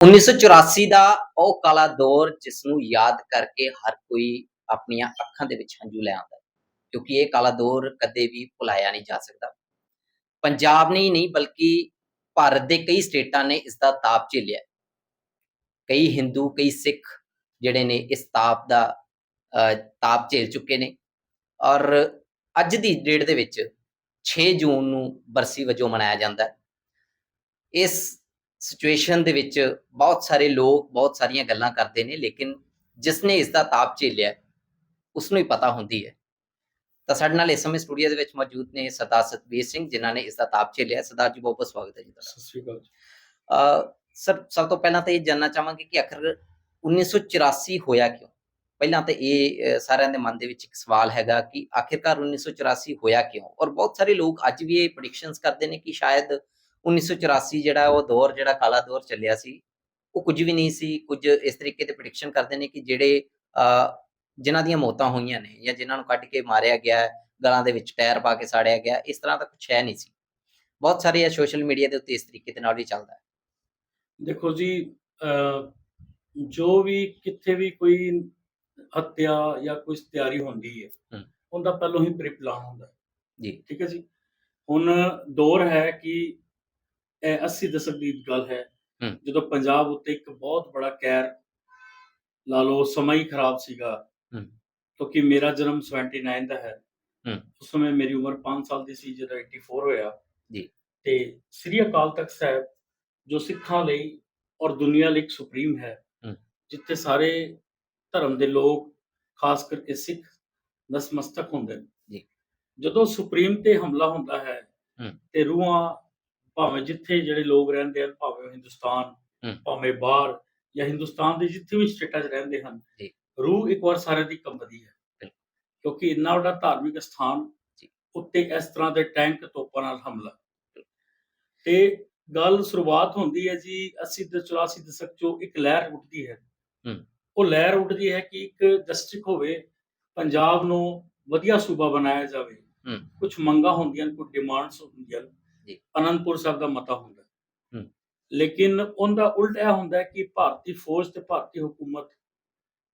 1984 ਦਾ ਉਹ ਕਾਲਾ ਦੌਰ ਜਿਸ ਨੂੰ ਯਾਦ ਕਰਕੇ ਹਰ ਕੋਈ ਆਪਣੀਆਂ ਅੱਖਾਂ ਦੇ ਵਿੱਚ ਹੰਝੂ ਲੈ ਆਉਂਦਾ ਕਿਉਂਕਿ ਇਹ ਕਾਲਾ ਦੌਰ ਕਦੇ ਵੀ ਭੁਲਾਇਆ ਨਹੀਂ ਜਾ ਸਕਦਾ। ਪੰਜਾਬ ਨੇ ਹੀ ਨਹੀਂ ਬਲਕਿ ਭਾਰਤ ਦੇ ਕਈ ਸਟੇਟਾਂ ਨੇ ਇਸ ਦਾ ਤਾਪ ਝੇਲਿਆ ਕਈ ਹਿੰਦੂ ਕਈ ਸਿੱਖ ਜਿਹੜੇ ਨੇ ਇਸ ਤਾਪ ਦਾ ਅਹ, ਤਾਪ ਝੇਲ ਚੁੱਕੇ ਨੇ। ਔਰ ਅੱਜ ਦੀ ਡੇਟ ਦੇ ਵਿੱਚ 6 ਜੂਨ ਨੂੰ ਬਰਸੀ ਵਜੋਂ ਮਨਾਇਆ ਜਾਂਦਾ ਹੈ। ਇਸ ਸਿਚੁਏਸ਼ਨ ਦੇ ਵਿੱਚ ਬਹੁਤ ਸਾਰੇ ਲੋਕ ਬਹੁਤ ਸਾਰੀਆਂ ਗੱਲਾਂ ਕਰਦੇ ਨੇ ਲੇਕਿਨ ਜਿਸ ਨੇ ਇਸ ਦਾ ਤਾਪ ਝੇਲਿਆ ਉਸ ਨੂੰ ਹੀ ਪਤਾ ਹੁੰਦੀ ਹੈ। ਤਾਂ ਸਾਡੇ ਨਾਲ ਇਸ ਸਮੇਂ ਸਟੂਡੀਓ ਦੇ ਵਿੱਚ ਮੌਜੂਦ ਨੇ ਸਰਦਾਰ ਸਤਬੀਰ ਸਿੰਘ ਜਿਨ੍ਹਾਂ ਨੇ ਇਸ ਦਾ ਤਾਪ ਝੇਲਿਆ ਸਰਦਾਰ ਜੀ ਬਹੁਤ ਬਹੁਤ ਸਵਾਗਤ ਹੈ ਜੀ ਤੁਹਾਡਾ। ਸਤਿ ਸ਼੍ਰੀ ਅਕਾਲ ਸਰ ਸਭ ਤੋਂ ਪਹਿਲਾਂ ਤਾਂ ਇਹ ਜਾਨਣਾ ਚਾਹਾਂਗੇ ਕਿ ਆਖਰ 1984 ਹੋਇਆ ਕਿਉਂ? ਪਹਿਲਾਂ ਤਾਂ ਇਹ ਸਾਰਿਆਂ ਦੇ ਮਨ ਦੇ ਵਿੱਚ ਇੱਕ ਸਵਾਲ ਹੈਗਾ ਕਿ ਆਖਿਰਕਾਰ 1984 ਹੋਇਆ ਕਿਉਂ? ਔਰ ਬਹੁਤ ਸਾਰੇ ਲੋਕ ਅੱਜ ਵੀ ਇਹ ਪ੍ਰੈਡਿਕਸ਼ਨਸ ਕਰਦੇ ਨੇ ਕਿ ਸ਼ਾਇਦ 1984 ਜਿਹੜਾ ਉਹ ਦੌਰ ਜਿਹੜਾ ਕਾਲਾ ਦੌਰ ਚੱਲਿਆ ਸੀ ਉਹ ਕੁਝ ਵੀ ਨਹੀਂ ਸੀ। ਕੁਝ ਇਸ ਤਰੀਕੇ ਦੇ ਪ੍ਰੈਡਿਕਸ਼ਨ ਕਰਦੇ ਨੇ ਕਿ ਜਿਹੜੇ ਜਿਨ੍ਹਾਂ ਦੀਆਂ ਮੌਤਾਂ ਹੋਈਆਂ ਨੇ ਜਾਂ ਜਿਨ੍ਹਾਂ ਨੂੰ ਕੱਢ ਕੇ ਮਾਰਿਆ ਗਿਆ ਹੈ, ਗਲਾਂ ਦੇ ਵਿੱਚ ਟਾਇਰ ਪਾ ਕੇ ਸਾੜਿਆ ਗਿਆ ਇਸ ਤਰ੍ਹਾਂ ਦਾ ਕੁਝ ਹੈ ਨਹੀਂ ਸੀ। ਬਹੁਤ ਸਾਰੇ ਸੋਸ਼ਲ ਮੀਡੀਆ ਦੇ ਉੱਤੇ ਇਸ ਤਰੀਕੇ ਦੇ ਨਾਲ ਵੀ ਚੱਲਦਾ ਹੈ। ਦੇਖੋ ਜੀ ਜੋ ਵੀ ਕਿੱਥੇ ਵੀ ਕੋਈ ਹੱਤਿਆ ਜਾਂ ਕੋਈ ਤਿਆਰੀ ਹੁੰਦੀ ਹੈ। ਉਹਦਾ ਪਹਿਲਾਂ ਹੀ ਪ੍ਰੀ ਪਲਾਨ ਹੁੰਦਾ ਜੀ। ਠੀਕ ਹੈ ਜੀ? ਹੁਣ ਦੌਰ ਹੈ ਕਿ ਇਹ 80 ਦਸ਼ਕ ਦੀ ਗੱਲ ਹੈ। ਜਦੋਂ ਪੰਜਾਬ ਉੱਤੇ ਇੱਕ ਬਹੁਤ ਬੜਾ ਕਹਿਰ ਲਾ ਲਓ ਸਮਾਂ ਹੀ ਖਰਾਬ ਸੀਗਾ। ਕਿਉਂਕਿ ਮੇਰਾ ਜਨਮ 79 ਦਾ ਹੈ। ਉਸ ਸਮੇਂ ਮੇਰੀ ਉਮਰ 5 ਸਾਲ ਦੀ ਸੀ ਜਦੋਂ 84 ਹੋਇਆ ਜੀ। ਤੇ ਸ੍ਰੀ ਅਕਾਲ ਤਖਤ ਸਾਹਿਬ ਜੋ ਸਿੱਖਾਂ ਲਈ ਔਰ ਦੁਨੀਆ ਲਈ ਸੁਪਰੀਮ ਹੈ। ਜਿੱਥੇ ਸਾਰੇ ਧਰਮ ਦੇ ਲੋਕ ਖਾਸ ਕਰਕੇ ਸਿੱਖ ਨਸਮਸਤਕ ਹੁੰਦੇ ਨੇ ਜੀ। ਜਦੋਂ ਸੁਪਰੀਮ ਤੇ ਹਮਲਾ ਹੁੰਦਾ ਹੈ। ਤੇ ਰੂਹਾਂ ਭਾਵੇਂ ਜਿੱਥੇ ਜਿਹੜੇ ਲੋਕ ਰਹਿੰਦੇ ਹਨ ਭਾਵੇਂ ਉਹ ਹਿੰਦੁਸਤਾਨ। ਭਾਵੇਂ ਬਾਹਰ ਜਾਂ ਹਿੰਦੁਸਤਾਨ ਦੇ ਜਿੱਥੇ ਵੀ ਸਟੇਟਾਂ 'ਚ ਰਹਿੰਦੇ ਹਨ। ਰੂਹ ਇੱਕ ਵਾਰ ਸਾਰਿਆਂ ਦੀ ਕੰਬਦੀ ਹੈ। ਕਿਉਂਕਿ ਇੰਨਾ ਵੱਡਾ ਧਾਰਮਿਕ ਸਥਾਨ। ਉੱਤੇ ਇਸ ਤਰ੍ਹਾਂ ਦੇ ਟੈਂਕ ਤੋਪਾਂ ਨਾਲ ਹਮਲਾ ਤੇ ਗੱਲ ਸ਼ੁਰੂਆਤ ਹੁੰਦੀ ਹੈ ਜੀ 80 ਤੇ 84 ਦਸ਼ਕ ਚੋਂ ਇੱਕ ਲਹਿਰ ਉੱਠਦੀ ਹੈ। ਉਹ ਲਹਿਰ ਉੱਠਦੀ ਹੈ ਕਿ ਇੱਕ ਡਿਸਟ੍ਰਿਕਟ ਹੋਵੇ ਪੰਜਾਬ ਨੂੰ ਵਧੀਆ ਸੂਬਾ ਬਣਾਇਆ ਜਾਵੇ। ਕੁਝ ਮੰਗਾਂ ਹੁੰਦੀਆਂ ਕੁਝ ਡਿਮਾਂਡਸ ਹੁੰਦੀਆਂ। ਅਨੰਦਪੁਰ ਸਾਹਿਬ ਦਾ ਮਤਾ ਹੁੰਦਾ। ਲੇਕਿਨ ਉਹਦਾ ਉਲਟ ਇਹ ਹੁੰਦਾ ਕਿ ਭਾਰਤੀ ਫੌਜ ਤੇ ਭਾਰਤੀ ਹਕੂਮਤ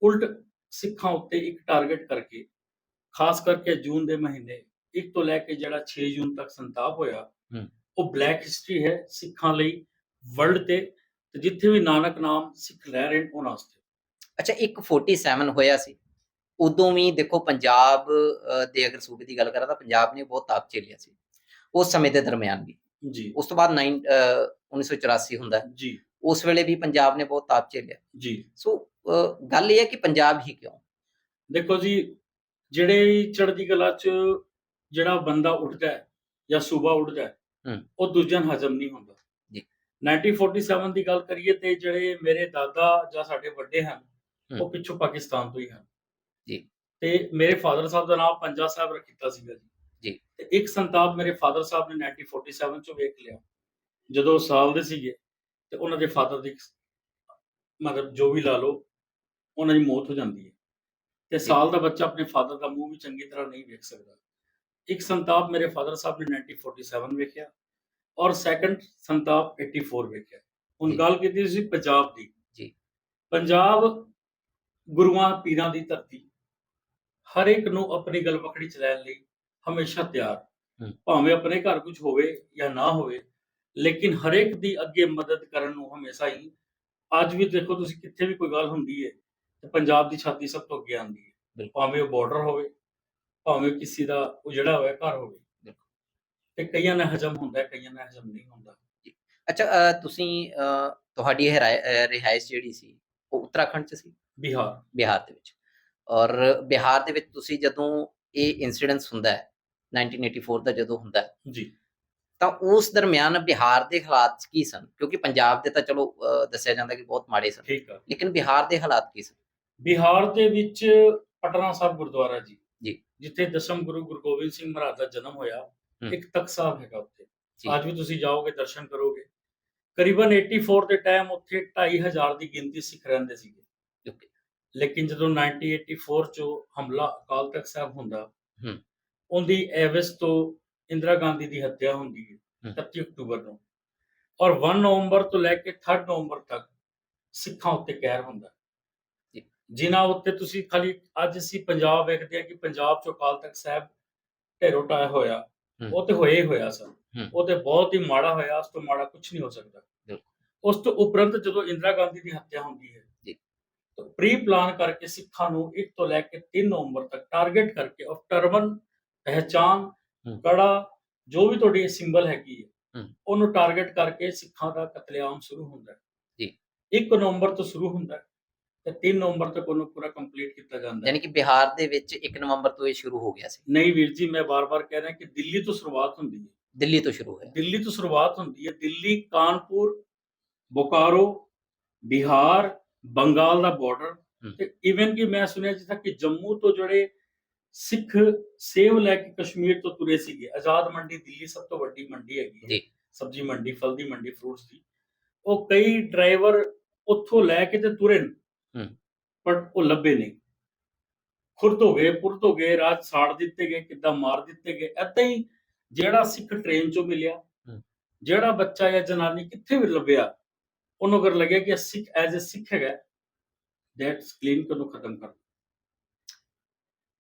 ਉਲਟ ਸਿੱਖਾਂ ਉੱਤੇ ਇੱਕ ਟਾਰਗੇਟ ਕਰਕੇ ਖਾਸ ਕਰਕੇ ਜੂਨ ਦੇ ਮਹੀਨੇ ਇੱਕ ਤੋਂ ਲੈ ਕੇ ਜਿਹੜਾ 6 ਜੂਨ ਤੱਕ ਸੰਤਾਪ ਹੋਇਆ। ਉਹ ਬਲੈਕ ਹਿਸਟਰੀ ਹੈ ਸਿੱਖਾਂ ਲਈ ਵਰਲਡ ਤੇ ਤੇ ਜਿੱਥੇ ਵੀ ਨਾਨਕ ਨਾਮ ਸਿੱਖ ਲੈ ਰਹੇ ਨੇ ਉਹਨਾਂ ਵਾਸਤੇ। ਅੱਛਾ ਇੱਕ 47 ਹੋਇਆ ਸੀ। ਉਦੋਂ ਵੀ ਦੇਖੋ ਪੰਜਾਬ ਦੇ ਅਗਰ ਸੂਬੇ ਦੀ ਗੱਲ ਕਰਾਂ ਤਾਂ ਪੰਜਾਬ ਨੇ ਬਹੁਤ ਤਾਪ ਝੇਲਿਆ ਸੀ। ਉਸ ਸਮੇਂ ਦੇ ਦਰਮਿਆਨ ਵੀ ਜੀ ਉਸ ਤੋਂ ਬਾਅਦ 9 ਅਹ, 1984 ਹੁੰਦਾ। ਜੀ ਉਸ ਵੇਲੇ ਵੀ ਪੰਜਾਬ ਨੇ ਬਹੁਤ ਤਾਪ ਝੇਲਿਆ ਜੀ ਸੋ ਗੱਲ ਇਹ ਹੈ ਕਿ ਪੰਜਾਬ ਹੀ ਕਿਉਂ ਦੇਖੋ ਜੀ ਜਿਹੜੇ ਚੜ੍ਹਦੀ ਕਲਾ ਚ ਜਿਹੜਾ ਬੰਦਾ ਉੱਠਦਾ ਹੈ ਜਾਂ ਸੂਬਾ ਉੱਠਦਾ ਹੈ। ਉਹ ਦੂਜਿਆਂ ਨੂੰ ਹਜਮ ਨਹੀਂ ਹੁੰਦਾ ਜੀ। 1947 ਦੀ ਗੱਲ ਕਰੀਏ ਤੇ ਜਿਹੜੇ ਮੇਰੇ ਦਾਦਾ ਜਾਂ ਸਾਡੇ ਵੱਡੇ ਹਨ। ਉਹ ਪਿੱਛੋਂ ਪਾਕਿਸਤਾਨ ਤੋਂ ਹੀ ਹਨ ਜੀ। ਤੇ ਮੇਰੇ ਫਾਦਰ ਸਾਹਿਬ ਦਾ ਨਾਮ ਪੰਜਾ ਸਾਹਿਬ ਰੱਖੀਤਾ ਸੀਗਾ ਜੀ ਜੀ। ਤੇ ਇੱਕ ਸੰਤਾਪ ਮੇਰੇ ਫਾਦਰ ਸਾਹਿਬ ਨੇ 1947 ਚ ਵੇਖ ਲਿਆ ਜਦੋਂ ਸਾਲ ਦੇ ਸੀਗੇ ਤੇ ਉਹਨਾਂ ਦੇ ਫਾਦਰ ਦੀ ਮਤਲਬ ਜੋ ਵੀ ਲਾ ਲਓ ਉਹਨਾਂ ਦੀ ਮੌਤ ਹੋ ਜਾਂਦੀ ਹੈ ਤੇ ਸਾਲ ਦਾ ਬੱਚਾ ਆਪਣੇ ਫਾਦਰ ਦਾ ਮੂੰਹ ਵੀ ਚੰਗੀ ਤਰ੍ਹਾਂ ਨਹੀਂ ਵੇਖ ਸਕਦਾ ਇੱਕ ਸੰਤਾਪ ਮੇਰੇ ਫਾਦਰ ਸਾਹਿਬ ਨੇ 1947 ਵੇਖਿਆ ਔਰ ਸੈਕੰਡ ਸੰਤਾਪ 84 ਵੇਖਿਆ ਹੁਣ। ਗੱਲ ਕੀਤੀ ਸੀ ਪੰਜਾਬ ਦੀ ਜੀ। ਪੰਜਾਬ ਗੁਰੂਆਂ ਪੀਰਾਂ ਦੀ ਧਰਤੀ ਹਰ ਇੱਕ ਨੂੰ ਆਪਣੀ ਗਲਵਕੜੀ ਚ ਲੈਣ ਲਈ ਹਮੇਸ਼ਾ ਤਿਆਰ। ਭਾਵੇਂ ਆਪਣੇ ਘਰ ਕੁਝ ਹੋਵੇ ਜਾਂ ਨਾ ਹੋਵੇ ਲੇਕਿਨ ਹਰੇਕ ਦੀ ਅੱਗੇ ਮਦਦ ਕਰਨ ਨੂੰ ਹਮੇਸ਼ਾ ਹੀ ਅੱਜ ਵੀ ਦੇਖੋ ਤੁਸੀਂ ਕਿੱਥੇ ਵੀ ਕੋਈ ਗੱਲ ਹੁੰਦੀ ਹੈ ਤੇ ਪੰਜਾਬ ਦੀ ਛਾਤੀ ਸਭ ਤੋਂ ਅੱਗੇ ਆਉਂਦੀ ਹੈ। ਭਾਵੇਂ ਉਹ ਬਾਰਡਰ ਹੋਵੇ ਭਾਵੇਂ ਕਿਸੇ ਦਾ ਉਜੜਾ ਹੋਇਆ ਘਰ ਹੋਵੇ। ਤੇ ਕਈਆਂ ਨਾਲ ਹਜਮ ਹੁੰਦਾ ਕਈਆਂ ਨਾਲ ਹਜਮ ਨਹੀਂ ਹੁੰਦਾ। ਅੱਛਾ ਤੁਸੀਂ ਤੁਹਾਡੀ ਰਿਹਾਇਸ਼ ਜਿਹੜੀ ਸੀ ਉਹ ਉੱਤਰਾਖੰਡ ਚ ਸੀ? ਬਿਹਾਰ। ਬਿਹਾਰ ਦੇ ਵਿੱਚ। ਔਰ ਬਿਹਾਰ ਦੇ ਵਿੱਚ ਤੁਸੀਂ ਜਦੋਂ ਇਹ ਇਨਸੀਡੈਂਸ ਹੁੰਦਾ ਹੈ 1984 ਦਾ ਜਦੋਂ ਹੁੰਦਾ ਜੀ ਤਾਂ ਉਸ ਦਰਮਿਆਨ ਬਿਹਾਰ ਦੇ ਹਾਲਾਤ ਕੀ ਸਨ ਕਿਉਂਕਿ ਪੰਜਾਬ ਦੇ ਤਾਂ ਚਲੋ ਦੱਸਿਆ ਜਾਂਦਾ ਕਿ ਬਹੁਤ ਮਾੜੇ ਸਨ ਠੀਕ ਆ ਲੇਕਿਨ ਬਿਹਾਰ ਦੇ ਹਾਲਾਤ ਕੀ ਸਨ ਬਿਹਾਰ ਦੇ ਵਿੱਚ ਪਟਨਾ ਸਾਹਿਬ ਗੁਰਦੁਆਰਾ ਜੀ ਜੀ। ਜਿੱਥੇ ਦਸ਼ਮ ਗੁਰੂ ਗੁਰੂ ਗੋਬਿੰਦ ਸਿੰਘ ਮਹਾਰਾਜ ਦਾ ਜਨਮ ਹੋਇਆ। ਇੱਕ ਤਖਤ ਸਾਹਿਬ ਹੈਗਾ ਉੱਥੇ। ਅੱਜ ਵੀ ਤੁਸੀਂ ਜਾਓਗੇ ਦਰਸ਼ਨ ਕਰੋਗੇ ਕਰੀਬਨ 84 ਦੇ ਟਾਈਮ ਉੱਥੇ 2500 ਦੀ ਗਿਣਤੀ ਸਿੱਖ ਰਹਿੰਦੇ ਸੀਗੇ. ਲੇਕਿਨ ਜਦੋਂ 1984 ਚ ਹਮਲਾ ਅਕਾਲ ਤਖਤ ਸਾਹਿਬ ਹੁੰਦਾ। ਉਹਦੀ ਐਵਸ ਤੋਂ ਇੰਦਰਾ ਗਾਂਧੀ ਦੀ ਹੱਤਿਆ ਹੁੰਦੀ ਹੈ ਹਮ। 31 ਅਕਤੂਬਰ ਨੂੰ ਔਰ 1 ਨਵੰਬਰ ਤੋਂ ਲੈ ਕੇ 3 ਨਵੰਬਰ ਤੱਕ ਸਿੱਖਾਂ ਉੱਤੇ ਕਹਿਰ ਹੁੰਦਾ। ਜਿਨ੍ਹਾਂ ਉੱਤੇ ਤੁਸੀਂ ਖਾਲੀ ਅੱਜ ਅਸੀਂ ਪੰਜਾਬ ਵੇਖਦੇ ਹਾਂ ਕਿ ਪੰਜਾਬ ਚ ਅਕਾਲ ਤਖਤ ਸਾਹਿਬ ਢੇਰੋ ਟਾਇਆ ਹੋਇਆ। ਉਹ ਤੇ ਹੋਇਆ ਹੀ ਹੋਇਆ ਸਨ ਹੂੰ। ਉਹ ਤੇ ਬਹੁਤ ਹੀ ਮਾੜਾ ਹੋਇਆ ਉਸ ਤੋਂ ਮਾੜਾ ਕੁਝ ਨਹੀਂ ਹੋ ਸਕਦਾ। ਉਸ ਤੋਂ ਉਪਰੰਤ ਜਦੋਂ ਇੰਦਰਾ ਗਾਂਧੀ ਦੀ ਹੱਤਿਆ ਹੁੰਦੀ ਹੈ। ਤਾਂ ਪ੍ਰੀ ਪਲਾਨ ਕਰਕੇ ਸਿੱਖਾਂ ਨੂੰ 1 ਤੋਂ ਲੈ ਕੇ 3 ਨਵੰਬਰ ਤੱਕ ਟਾਰਗੇਟ ਕਰਕੇ ਆਫ ਟਰਬਨ ਪਹਿਚਾਨ ਹੂੰ। ਕੜਾ ਜੋ ਵੀ ਤੁਹਾਡੀ ਸਿੰਬਲ ਹੈਗੀ ਹੈ ਹੂੰ। ਉਹਨੂੰ ਟਾਰਗੇਟ ਕਰਕੇ ਸਿੱਖਾਂ ਦਾ ਕਤਲੇਆਮ ਸ਼ੁਰੂ ਹੁੰਦਾ ਹੈ ਜੀ। 1 ਨਵੰਬਰ ਤੋਂ ਸ਼ੁਰੂ ਹੁੰਦਾ ਹੈ ਤੇ 3 ਨਵੰਬਰ ਤੱਕ ਉਹਨੂੰ ਪੂਰਾ ਕੰਪਲੀਟ ਕੀਤਾ ਜਾਂਦਾ ਹੈ ਯਾਨੀ ਕਿ ਬਿਹਾਰ ਦੇ ਵਿੱਚ 1 ਨਵੰਬਰ ਤੋਂ ਇਹ ਸ਼ੁਰੂ ਹੋ ਗਿਆ ਸੀ ਨਹੀਂ ਵੀਰ ਜੀ ਮੈਂ ਬਾਰ-ਬਾਰ ਕਹਿ ਰਿਹਾ ਕਿ ਦਿੱਲੀ ਤੋਂ ਸ਼ੁਰੂਆਤ ਹੁੰਦੀ ਹੈ ਦਿੱਲੀ ਤੋਂ ਸ਼ੁਰੂ ਹੋਇਆ ਦਿੱਲੀ ਤੋਂ ਸ਼ੁਰੂਆਤ ਹੁੰਦੀ ਹੈ ਦਿੱਲੀ ਕਾਨਪੁਰ ਬੋਕਾਰੋ ਬਿਹਾਰ ਬੰਗਾਲ ਦਾ ਬਾਰਡਰ। ਤੇ ਇਵਨ ਕਿ ਮੈਂ ਸੁਣਿਆ ਜਿੱਥੇ ਕਿ ਜੰਮੂ ਤੋਂ ਜਿਹੜੇ ਸਿੱਖ ਸੇਵ ਲੈ ਕੇ ਕਸ਼ਮੀਰ ਤੋਂ ਤੁਰੇ ਸੀਗੇ। ਆਜ਼ਾਦ ਮੰਡੀ ਦਿੱਲੀ ਸਭ ਤੋਂ ਵੱਡੀ ਮੰਡੀ ਹੈਗੀ ਜੀ। ਸਬਜ਼ੀ ਮੰਡੀ ਫਲ ਦੀ ਮੰਡੀ ਫਰੂਟਸ ਦੀ। ਉਹ ਕਈ ਡਰਾਈਵਰ ਉੱਥੋਂ ਲੈ ਕੇ ਤੇ ਤੁਰੇ ਨੇ। ਪਰ ਉਹ ਲੱਭੇ ਨਹੀਂ। ਖੁਰਦ ਹੋ ਗਏ ਪੁਰਤ ਹੋ ਗਏ ਰਾਤ ਸਾੜ ਦਿੱਤੇ ਗਏ ਕਿੱਦਾਂ ਮਾਰ ਦਿੱਤੇ ਗਏ। ਏਦਾਂ ਹੀ ਜਿਹੜਾ ਸਿੱਖ ਟ੍ਰੇਨ ਚੋਂ ਮਿਲਿਆ। ਜਿਹੜਾ ਬੱਚਾ ਜਾਂ ਜਨਾਨੀ ਕਿੱਥੇ ਵੀ ਲੱਭਿਆ ਉਹਨੂੰ ਅਗਰ ਲੱਗਿਆ ਕਿ ਸਿੱਖ ਐਜ਼ ਅ ਸਿੱਖ ਹੈਗਾ ਦੈਟਸ ਕਲੀਨ ਕਰੋ ਖਤਮ ਕਰ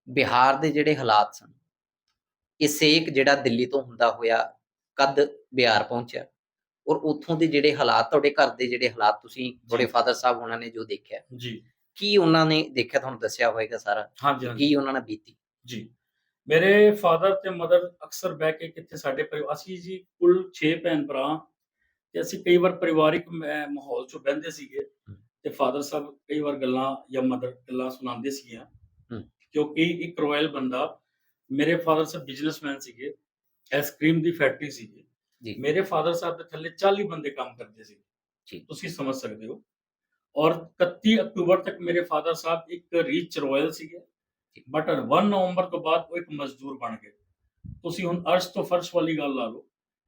ਬਿਹਾਰ ਦੇ ਜਿਹੜੇ ਹਾਲਾਤ ਸਨ ਇਹ ਸੇਕ ਜਿਹੜਾ ਦਿੱਲੀ ਤੋਂ ਹੁੰਦਾ ਹੋਇਆ ਕਦ ਬਿਹਾਰ ਪਹੁੰਚਿਆ ਔਰ ਉੱਥੋਂ ਦੇ ਜਿਹੜੇ ਹਾਲਾਤ ਤੁਹਾਡੇ ਘਰ ਦੇ ਜਿਹੜੇ ਹਾਲਾਤ ਤੁਸੀਂ ਤੁਹਾਡੇ ਫਾਦਰ ਸਾਹਿਬ ਉਹਨਾਂ ਨੇ ਜੋ ਦੇਖਿਆ ਜੀ। ਕੀ ਉਹਨਾਂ ਨੇ ਦੇਖਿਆ ਤੁਹਾਨੂੰ ਦੱਸਿਆ ਹੋਵੇਗਾ ਸਾਰਾ? ਹਾਂਜੀ ਕੀ ਉਹਨਾਂ ਨੇ ਬੀਤੀ? ਜੀ। ਮੇਰੇ ਫਾਦਰ ਤੇ ਮਦਰ ਅਕਸਰ ਬਹਿ ਕੇ ਕਿੱਥੇ ਸਾਡੇ ਪਰਿਵਾਰ ਅਸੀਂ ਜੀ ਕੁੱਲ 6 ਭੈਣ ਭਰਾ ਤੇ ਅਸੀਂ ਕਈ ਵਾਰ ਪਰਿਵਾਰਿਕ ਮਾਹੌਲ ਚੋਂ ਬਹਿੰਦੇ ਸੀਗੇ। ਤੇ ਫਾਦਰ ਸਾਹਿਬ ਕਈ ਵਾਰ ਗੱਲਾਂ ਜਾਂ ਮਦਰ ਗੱਲਾਂ ਸੁਣਾਉਂਦੇ ਹਮ। ਕਿਉਂਕਿ ਇੱਕ ਰਾਇਲ ਬੰਦਾ ਮੇਰੇ ਫਾਦਰ ਸਾਹਿਬ ਬਿਜ਼ਨਸਮੈਨ ਸੀਗੇ ਆਈਸਕ੍ਰੀਮ ਦੀ ਫੈਕਟਰੀ ਸੀਗੀ। ਜੀ। ਮੇਰੇ ਫਾਦਰ ਸਾਹਿਬ ਦੇ ਥੱਲੇ 40 ਬੰਦੇ ਕੰਮ ਕਰਦੇ ਸੀ ਜੀ। ਤੁਸੀਂ ਸਮਝ ਸਕਦੇ ਹੋ। ਔਰ 31 ਅਕਤੂਬਰ ਤੱਕ ਮੇਰੇ ਫਾਦਰ ਸਾਹਿਬ ਇੱਕ ਰੀਚ ਰਾਇਲ ਸੀਗੇ। ਬਟ 1 ਨਵੰਬਰ ਤੋਂ ਬਾਅਦ ਉਹ ਇੱਕ ਮਜ਼ਦੂਰ ਬਣ ਗਏ। ਤੁਸੀਂ ਹੁਣ ਅਰਸ਼ ਤੋਂ ਫਰਸ਼ ਵਾਲੀ ਗੱਲ ਲਾ ਲਓ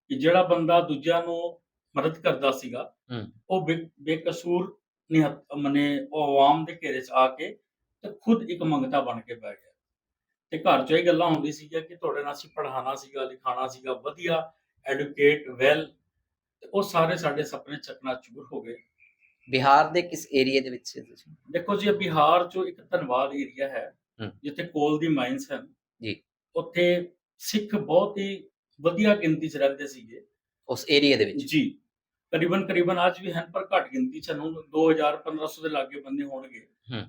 ਕਿ ਜਿਹੜਾ ਬੰਦਾ ਦੂਜਿਆਂ ਨੂੰ ਮਦਦ ਕਰਦਾ ਸੀਗਾ। ਉਹ ਬੇਕਸੂਰ ਨਿਹਤ ਮਨੇ ਉਹ ਆਵਾਮ ਦੇ ਘੇਰੇ 'ਚ ਆ ਕੇ ਤੇ ਖੁਦ ਇੱਕ ਮੰਗਤਾ ਬਣ ਕੇ ਬਹਿ ਗਿਆ। ਤੇ ਘਰ 'ਚ ਇਹ ਗੱਲਾਂ ਹੁੰਦੀ ਸੀਗੀਆਂ ਕਿ ਤੁਹਾਡੇ ਨਾਲ ਅਸੀਂ ਪੜ੍ਹਾਉਣਾ ਸੀਗਾ ਲਿਖਾਉਣਾ ਸੀਗਾ ਵਧੀਆ ਐਡੂਕੇਟ ਵੈਲ ਤੇ ਉਹ ਸਾਰੇ ਸਾਡੇ ਸੁਪਨੇ ਚੱਕਣਾ ਚੂਰ ਹੋ ਗਏ। ਬਿਹਾਰ ਦੇ ਕਿਸ ਏਰੀਆ ਦੇ ਵਿੱਚ ਸੀ ਤੁਸੀਂ? ਦੇਖੋ ਜੀ ਬਿਹਾਰ ਚੋਂ ਇੱਕ ਧਨਬਾਦ ਏਰੀਆ ਹੈ। ਜਿੱਥੇ ਕੋਲ ਦੀ ਮਾਈਨਸ ਹਨ। ਜੀ। ਉੱਥੇ ਸਿੱਖ ਬਹੁਤ ਹੀ ਵਧੀਆ ਗਿਣਤੀ 'ਚ ਰਹਿੰਦੇ ਸੀਗੇ। ਉਸ ਏਰੀਆ ਦੇ ਵਿੱਚ? ਜੀ। ਕਰੀਬਨ ਕਰੀਬਨ ਅੱਜ ਵੀ ਹਨ ਪਰ ਘੱਟ ਗਿਣਤੀ 'ਚ ਹਨ। ਹੁਣ 2000 1500 ਦੇ ਲਾਗੇ ਬੰਦੇ ਹੋਣਗੇ।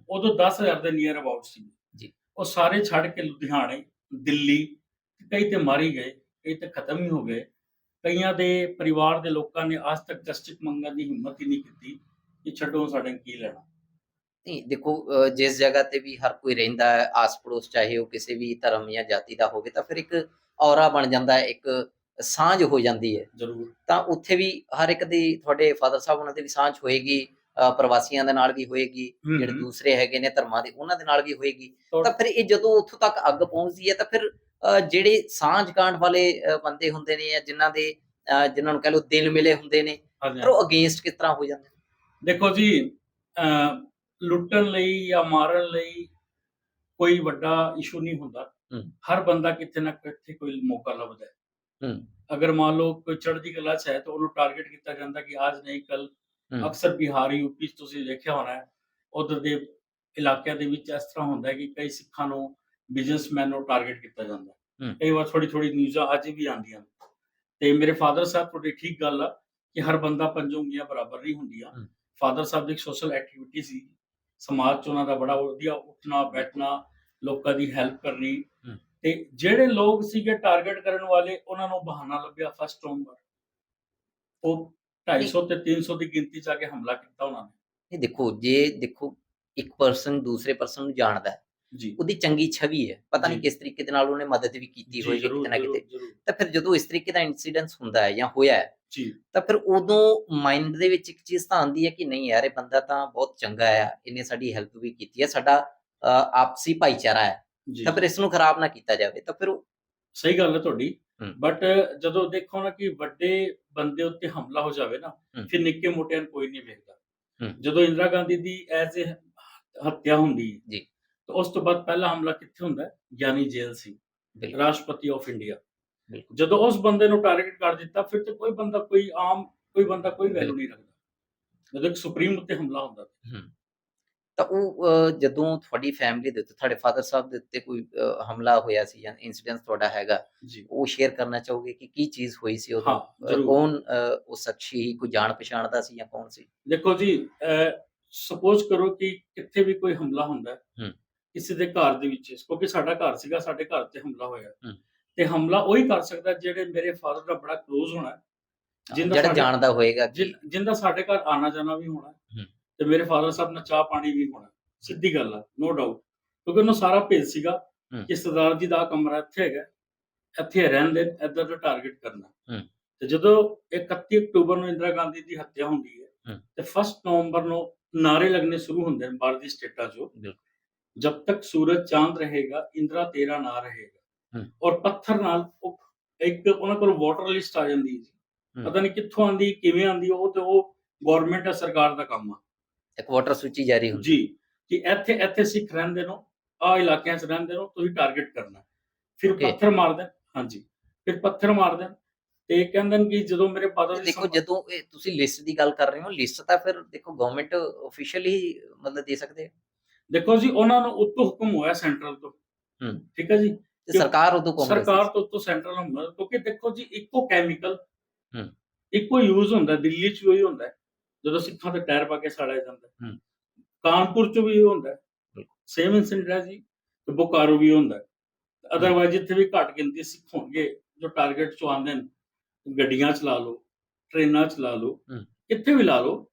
ਉਦੋਂ 10000 ਦੇ ਨੀਅਰ ਅਬਾਊਟ ਸੀ। ਜੀ। ਉਹ ਸਾਰੇ ਛੱਡ ਕੇ ਲੁਧਿਆਣੇ ਦਿੱਲੀ ਕਈ ਤੇ ਮਾਰੀ ਗਏ ਕਈ ਤੇ ਖਤਮ ਹੀ ਹੋ ਗਏ। ਕਈਆਂ ਦੇ ਪਰਿਵਾਰ ਦੇ ਲੋਕਾਂ ਨੇ ਅੱਜ ਤੱਕ ਜਸਟਿਸ ਮੰਗਣ ਦੀ ਹਿੰਮਤ ਹੀ ਨਹੀਂ ਕੀਤੀ ਕਿ ਛੱਡੋ ਸਾਡੇ ਕੀ ਲੈਣਾ। ਨਹੀਂ ਦੇਖੋ ਜਿਸ ਜਗ੍ਹਾ ਤੇ ਵੀ ਹਰ ਕੋਈ ਰਹਿੰਦਾ ਹੈ ਆਸ ਪੜੋਸ ਚਾਹੇ ਉਹ ਕਿਸੇ ਵੀ ਧਰਮ ਜਾਂ ਜਾਤੀ ਦਾ ਹੋਵੇ ਤਾਂ ਫਿਰ ਇੱਕ ਔਰਾ ਬਣ ਜਾਂਦਾ ਹੈ ਇੱਕ ਸਾਂਝ ਹੋ ਜਾਂਦੀ ਹੈ। ਜ਼ਰੂਰ। ਤਾਂ ਉੱਥੇ ਵੀ ਹਰ ਇੱਕ ਦੀ ਤੁਹਾਡੇ ਫਾਦਰ ਸਾਹਿਬ ਉਹਨਾਂ ਦੇ ਵੀ ਸਾਂਝ ਹੋਏਗੀ ਪ੍ਰਵਾਸੀਆਂ ਦੇ ਨਾਲ ਵੀ ਹੋਏਗੀ ਜਿਹੜੇ। ਦੂਸਰੇ ਹੈਗੇ ਨੇ ਧਰਮਾਂ ਦੇ ਉਹਨਾਂ ਦੇ ਨਾਲ ਵੀ ਹੋਏਗੀ। ਤਾਂ- ਫਿਰ ਇਹ ਜਦੋਂ ਉੱਥੋਂ ਤੱਕ ਅੱਗ ਪਹੁੰਚਦੀ ਹੈ ਤਾਂ ਫਿਰ ਜਿਹੜੇ ਸਾਂਝ ਕਾਂਡ ਵਾਲੇ ਬੰਦੇ ਹੁੰਦੇ ਨੇ ਜਾਂ ਜਿਨ੍ਹਾਂ ਦੇ ਜਿਨ੍ਹਾਂ ਨੂੰ ਕਹ ਲਓ ਦਿਲ ਮਿਲੇ ਹੁੰਦੇ ਨੇ ਉਹ ਅਗੇਂਸਟ ਕਿਸ ਤਰ੍ਹਾਂ ਹੋ ਜਾਂਦੇ ਨੇ? ਦੇਖੋ ਜੀ ਲੁੱਟਣ ਲਈ ਜਾਂ ਮਾਰਨ ਲਈ ਕੋਈ ਵੱਡਾ ਇਸ਼ੂ ਨਹੀਂ ਹੁੰਦਾ। ਹਰ ਬੰਦਾ ਕਿਤੇ ਨਾ ਕਿਤੇ ਕੋਈ ਮੌਕਾ ਲੱਭਦਾ ਅਗਰ ਮੰਨ ਲਓ ਕੋਈ ਚੜ੍ਹਦੀ ਕਲਾ 'ਚ ਹੈ ਤਾਂ ਉਹਨੂੰ ਟਾਰਗੇਟ ਕੀਤਾ ਜਾਂਦਾ ਕਿ ਅੱਜ ਨਹੀਂ ਕੱਲ। ਅਕਸਰ ਬਿਹਾਰ ਯੂਪੀ 'ਚ ਤੁਸੀਂ ਦੇਖਿਆ ਹੋਣਾ ਹੈ ਉਧਰ ਦੇ ਇਲਾਕਿਆਂ ਦੇ ਵਿੱਚ ਇਸ ਤਰ੍ਹਾਂ ਹੁੰਦਾ ਹੈ ਕਿ ਕਈ ਸਿੱਖਾਂ ਨੂੰ ਬਿਜ਼ਨਸਮੈਨ ਨੂੰ ਟਾਰਗੇਟ ਕੀਤਾ ਜਾਂਦਾ ਹੈ। ਕਈ ਵਾਰ ਥੋੜੀ ਥੋੜੀ ਨਿਊਜ਼ਾਂ ਅੱਜ ਵੀ ਆਉਂਦੀਆਂ ਤੇ ਮੇਰੇ ਫਾਦਰ ਸਾਹਿਬ ਤੁਹਾਡੀ ਠੀਕ ਗੱਲ ਆ ਕਿ ਹਰ ਬੰਦਾ ਪੰਜ ਉਂਗਲੀਆਂ ਬਰਾਬਰ ਨਹੀਂ ਹੁੰਦੀਆਂ। ਫਾਦਰ ਸਾਹਿਬ ਦੀ ਸੋਸ਼ਲ ਐਕਟੀਵਿਟੀ ਸੀ ਸਮਾਜ 'ਚ ਉਹਨਾਂ ਦਾ ਬੜਾ ਵਧੀਆ ਉੱਠਣਾ ਬੈਠਣਾ ਲੋਕਾਂ ਦੀ ਹੈਲਪ ਕਰਨੀ। ਤੇ ਜਿਹੜੇ ਲੋਕ ਸੀਗੇ ਟਾਰਗੇਟ ਕਰਨ ਵਾਲੇ ਉਹਨਾਂ ਨੂੰ ਬਹਾਨਾ ਲੱਭਿਆ ਫਸਟ ਨੰਬਰ ਉਹ 250 ਤੇ 300 ਦੀ ਗਿਣਤੀ 'ਚ ਆ ਕੇ ਹਮਲਾ ਕੀਤਾ ਉਹਨਾਂ ਨੇ। ਇਹ ਦੇਖੋ ਜੇ ਦੇਖੋ ਇੱਕ ਪਰਸਨ ਦੂਸਰੇ ਪਰਸਨ ਨੂੰ ਜਾਣਦਾ ਹੈ ਜੀ। ਉਹਦੀ ਚੰਗੀ ਛਵੀ ਹੈ। ਪਤਾ ਨਹੀਂ। ਕਿਸ ਤਰੀਕੇ ਦੇ ਨਾਲ ਉਹਨੇ ਮਦਦ ਵੀ ਕੀਤੀ ਜ਼ਰੂਰ, ਕਿਤੇ ਨਾ ਕਿਤੇ। ਤਾਂ ਫਿਰ ਜਦੋਂ ਇਸ ਤਰੀਕੇ ਦਾ ਇਨਸੀਡੈਂਸ ਹੁੰਦਾ ਹੈ ਜਾਂ ਹੋਇਆ ਹੈ ਜੀ। ਤਾਂ ਫਿਰ ਉਦੋਂ ਮਾਈਂਡ ਦੇ ਵਿੱਚ ਇੱਕ ਚੀਜ਼ ਤਾਂ ਆਉਂਦੀ ਹੈ ਕਿ ਨਹੀਂ ਯਾਰ ਇਹ ਬੰਦਾ ਤਾਂ ਬਹੁਤ ਚੰਗਾ ਆ ਇਹਨੇ ਸਾਡੀ ਹੈਲਪ ਵੀ ਕੀਤੀ ਹੈ ਸਾਡਾ ਆਪਸੀ ਭਾਈਚਾਰਾ ਹੈ। ਤਾਂ ਫਿਰ ਇਸ ਨੂੰ ਖਰਾਬ ਨਾ ਕੀਤਾ ਜਾਵੇ ਤਾਂ ਫਿਰ ਸਹੀ ਗੱਲ ਹੈ ਤੁਹਾਡੀ। ਬਟ ਜਦੋਂ ਦੇਖੋ ਨਾ ਕਿ ਵੱਡੇ ਬੰਦੇ ਉੱਤੇ ਹਮਲਾ ਹੋ ਜਾਵੇ ਨਾ। ਫਿਰ ਨਿੱਕੇ ਮੋਟਿਆਂ ਨੂੰ ਕੋਈ ਨਹੀਂ ਵੇਖਦਾ। ਜਦੋਂ ਇੰਦਰਾ ਗਾਂਧੀ ਦੀ ਐਜ਼ ਅ ਹੱਤਿਆ ਹੁੰਦੀ ਜੀ। ਤਾਂ ਉਸ ਤੋਂ ਬਾਅਦ ਪਹਿਲਾ ਹਮਲਾ ਕਿੱਥੇ ਹੁੰਦਾ ਹੈ? ਗਿਆਨੀ ਜੇਲ ਸਿੰਘ ਰਾਸ਼ਟਰਪਤੀ ਆਫ ਇੰਡੀਆ। ਜਦੋਂ ਉਸ ਬੰਦੇ ਨੂੰ ਟਾਰਗੇਟ ਕਰ ਦਿੱਤਾ ਫਿਰ ਤੇ ਕੋਈ ਬੰਦਾ ਕੋਈ ਆਮ ਕੋਈ ਬੰਦਾ ਕੋਈ ਵੈਲਿਊ ਨਹੀਂ ਰੱਖਦਾ। ਜਦੋਂ ਇੱਕ ਸੁਪਰੀਮ ਉੱਤੇ ਹਮਲਾ ਹੁੰਦਾ ਤਾਂ ਉਹ ਜਦੋਂ ਤੁਹਾਡੀ ਫੈਮਿਲੀ ਦੇ ਉੱਤੇ ਤੁਹਾਡੇ ਫਾਦਰ ਸਾਹਿਬ ਦੇ ਉੱਤੇ ਕੋਈ ਹਮਲਾ ਹੋਇਆ ਸੀ ਜਾਂ ਇਨਸੀਡੈਂਟ ਤੁਹਾਡਾ ਹੈਗਾ ਉਹ ਸ਼ੇਅਰ ਕਰਨਾ ਚਾਹੋਗੇ ਕਿ ਕੀ ਚੀਜ਼ ਹੋਈ ਸੀ ਉਦੋਂ ਕੌਣ ਉਹ ਸ਼ਖਸੀ ਕੋਈ ਜਾਣ ਪਛਾਣ ਦਾ ਸੀ ਜਾਂ ਕੌਣ ਸੀ ਦੇਖੋ ਜੀ ਸਪੋਜ਼ ਕਰੋ ਕਿ ਕਿੱਥੇ ਵੀ ਕੋਈ ਹਮਲਾ ਹੁੰਦਾ ਹੈ। ਕਿਸੇ ਦੇ ਘਰ ਦੇ ਵਿੱਚ ਕਿਉਂਕਿ ਸਾਡਾ ਘਰ ਸੀਗਾ ਸਾਡੇ ਘਰ ਤੇ ਹਮਲਾ ਹੋਇਆ। ਤੇ ਹਮਲਾ ਉਹੀ ਕਰ ਸਕਦਾ ਜਿਹੜੇ ਮੇਰੇ ਫਾਦਰ ਦਾ ਬੜਾ ক্লোਜ਼ ਹੋਣਾ ਜਿਹੜਾ ਜਾਣਦਾ ਹੋਏਗਾ ਜਿਹਦਾ ਸਾਡੇ ਘਰ ਆਣਾ ਜਾਣਾ ਵੀ ਹੋਣਾ। ਤੇ ਮੇਰੇ ਫਾਦਰ ਸਾਹਿਬ ਨਾਲ ਚਾਹ ਪਾਣੀ ਵੀ ਹੋਣਾ ਸਿੱਧੀ ਗੱਲ ਆ ਨੋ ਡਾਊਟ ਕਿਉਂਕਿ ਉਹਨੂੰ ਸਾਰਾ ਭੇਜ ਸੀਗਾ। ਕਿ ਸਰਦਾਰ ਜੀ ਦਾ ਕਮਰਾ ਇੱਥੇ ਹੈਗਾ ਇੱਥੇ ਰਹਿਣ ਦੇ ਇੱਧਰ ਦਾ ਟਾਰਗੇਟ ਕਰਨਾ। ਤੇ ਜਦੋਂ 31 ਅਕਤੂਬਰ ਨੂੰ ਇੰਦਰਾ ਗਾਂਧੀ ਦੀ ਹੱਤਿਆ ਹੁੰਦੀ ਹੈ। ਤੇ 1 ਨਵੰਬਰ ਨੂੰ ਨਾਰੇ ਲੱਗਣੇ ਸ਼ੁਰੂ ਹੁੰਦੇ ਨੇ ਬਾਹਰ ਦੀ ਸਟੇਟਾਂ 'ਚੋਂ। ਜਬ ਤੱਕ ਸੂਰਜ ਚਾਂਦ ਰਹੇਗਾ ਇੰਦਰਾ ਤੇਰਾ ਨਾ ਰਹੇਗਾ। ਔਰ ਪੱਥਰ ਨਾਲ ਇੱਕ ਉਹਨਾਂ ਕੋਲ ਵਾਟਰ ਲਿਸਟ ਆ ਜਾਂਦੀ ਹੈ ਜੀ। ਪਤਾ ਨਹੀਂ ਕਿੱਥੋਂ ਆਂਦੀ ਕਿਵੇਂ ਆਂਦੀ ਉਹ ਤੇ ਉਹ ਗਵਰਨਮੈਂਟ ਆ ਸਰਕਾਰ ਦਾ ਕੰਮ ਆ ਇੱਕ ਵਾਟਰ ਸੂਚੀ ਜਾਰੀ ਹੁੰਦੀ ਜੀ ਕਿ ਇੱਥੇ ਇੱਥੇ ਸਿੱਖ ਰਹਿੰਦੇ ਨੂੰ ਆ ਇਲਾਕਿਆਂ 'ਚ ਰਹਿੰਦੇ ਨੂੰ ਤੁਸੀਂ ਟਾਰਗੇਟ ਕਰਨਾ। ਫਿਰ. ਪੱਥਰ ਮਾਰਦੇ ਹਾਂਜੀ। ਫਿਰ ਪੱਥਰ ਮਾਰਦੇ ਤੇ ਕਹਿੰਦੇ ਨੇ ਕਿ ਜਦੋਂ ਮੇਰੇ ਫਾਦਰ ਦੇਖੋ ਜਦੋਂ ਇਹ ਤੁਸੀਂ ਲਿਸਟ ਦੀ ਗੱਲ ਕਰ ਰਹੇ ਹੋ ਲਿਸਟ ਤਾਂ ਫਿਰ ਦੇਖੋ ਗਵਰਨਮੈਂਟ ਅਫੀਸ਼ੀਅਲ ਮਤਲਬ ਦੇ ਸਕਦੇ। ਦੇਖੋ ਜੀ ਉਹਨਾਂ ਨੂੰ ਉੱਤੋਂ ਹੁਕਮ ਹੋਇਆ ਸੈਂਟਰਲ ਤੋਂ। ਹੂੰ। ਠੀਕ ਹੈ ਜੀ? ਤੇ ਸਰਕਾਰ ਉਦੋਂ ਕਾਂਗਰਸ ਸਰਕਾਰ ਤੋਂ ਉੱਤੋਂ ਸੈਂਟਰਲ ਹੁੰਦਾ। ਕਿਉਂਕਿ ਦੇਖੋ ਜੀ ਇੱਕੋ ਕੈਮੀਕਲ ਹੂੰ। ਇੱਕੋ ਯੂਜ਼ ਹੁੰਦਾ। ਦਿੱਲੀ 'ਚ ਵੀ ਹੁੰਦਾ। ਜਦੋਂ ਸਿੱਖਾਂ ਦੇ ਟਾਇਰ ਪਾ ਕੇ ਸਾੜਿਆ ਜਾਂਦਾ। ਕਾਨਪੁਰ 'ਚ ਵੀ ਹੁੰਦਾ। ਸੇਮ ਇਨਸੀਡੈਂਟ ਹੈ ਜੀ ਤੇ ਬੋਕਾਰੋ ਵੀ ਹੁੰਦਾ ਅਦਰਵਾਈਜ਼ ਜਿੱਥੇ ਵੀ ਘੱਟ ਗਿਣਤੀ ਸਿੱਖ ਹੋਣਗੇ ਜੋ ਟਾਰਗੇਟ 'ਚੋਂ ਆਉਂਦੇ ਨੇ ਗੱਡੀਆਂ ਚਲਾ ਲਓ ਟ੍ਰੇਨਾਂ ਚਲਾ ਲਓ। ਕਿੱਥੇ ਵੀ ਲਾ ਲਓ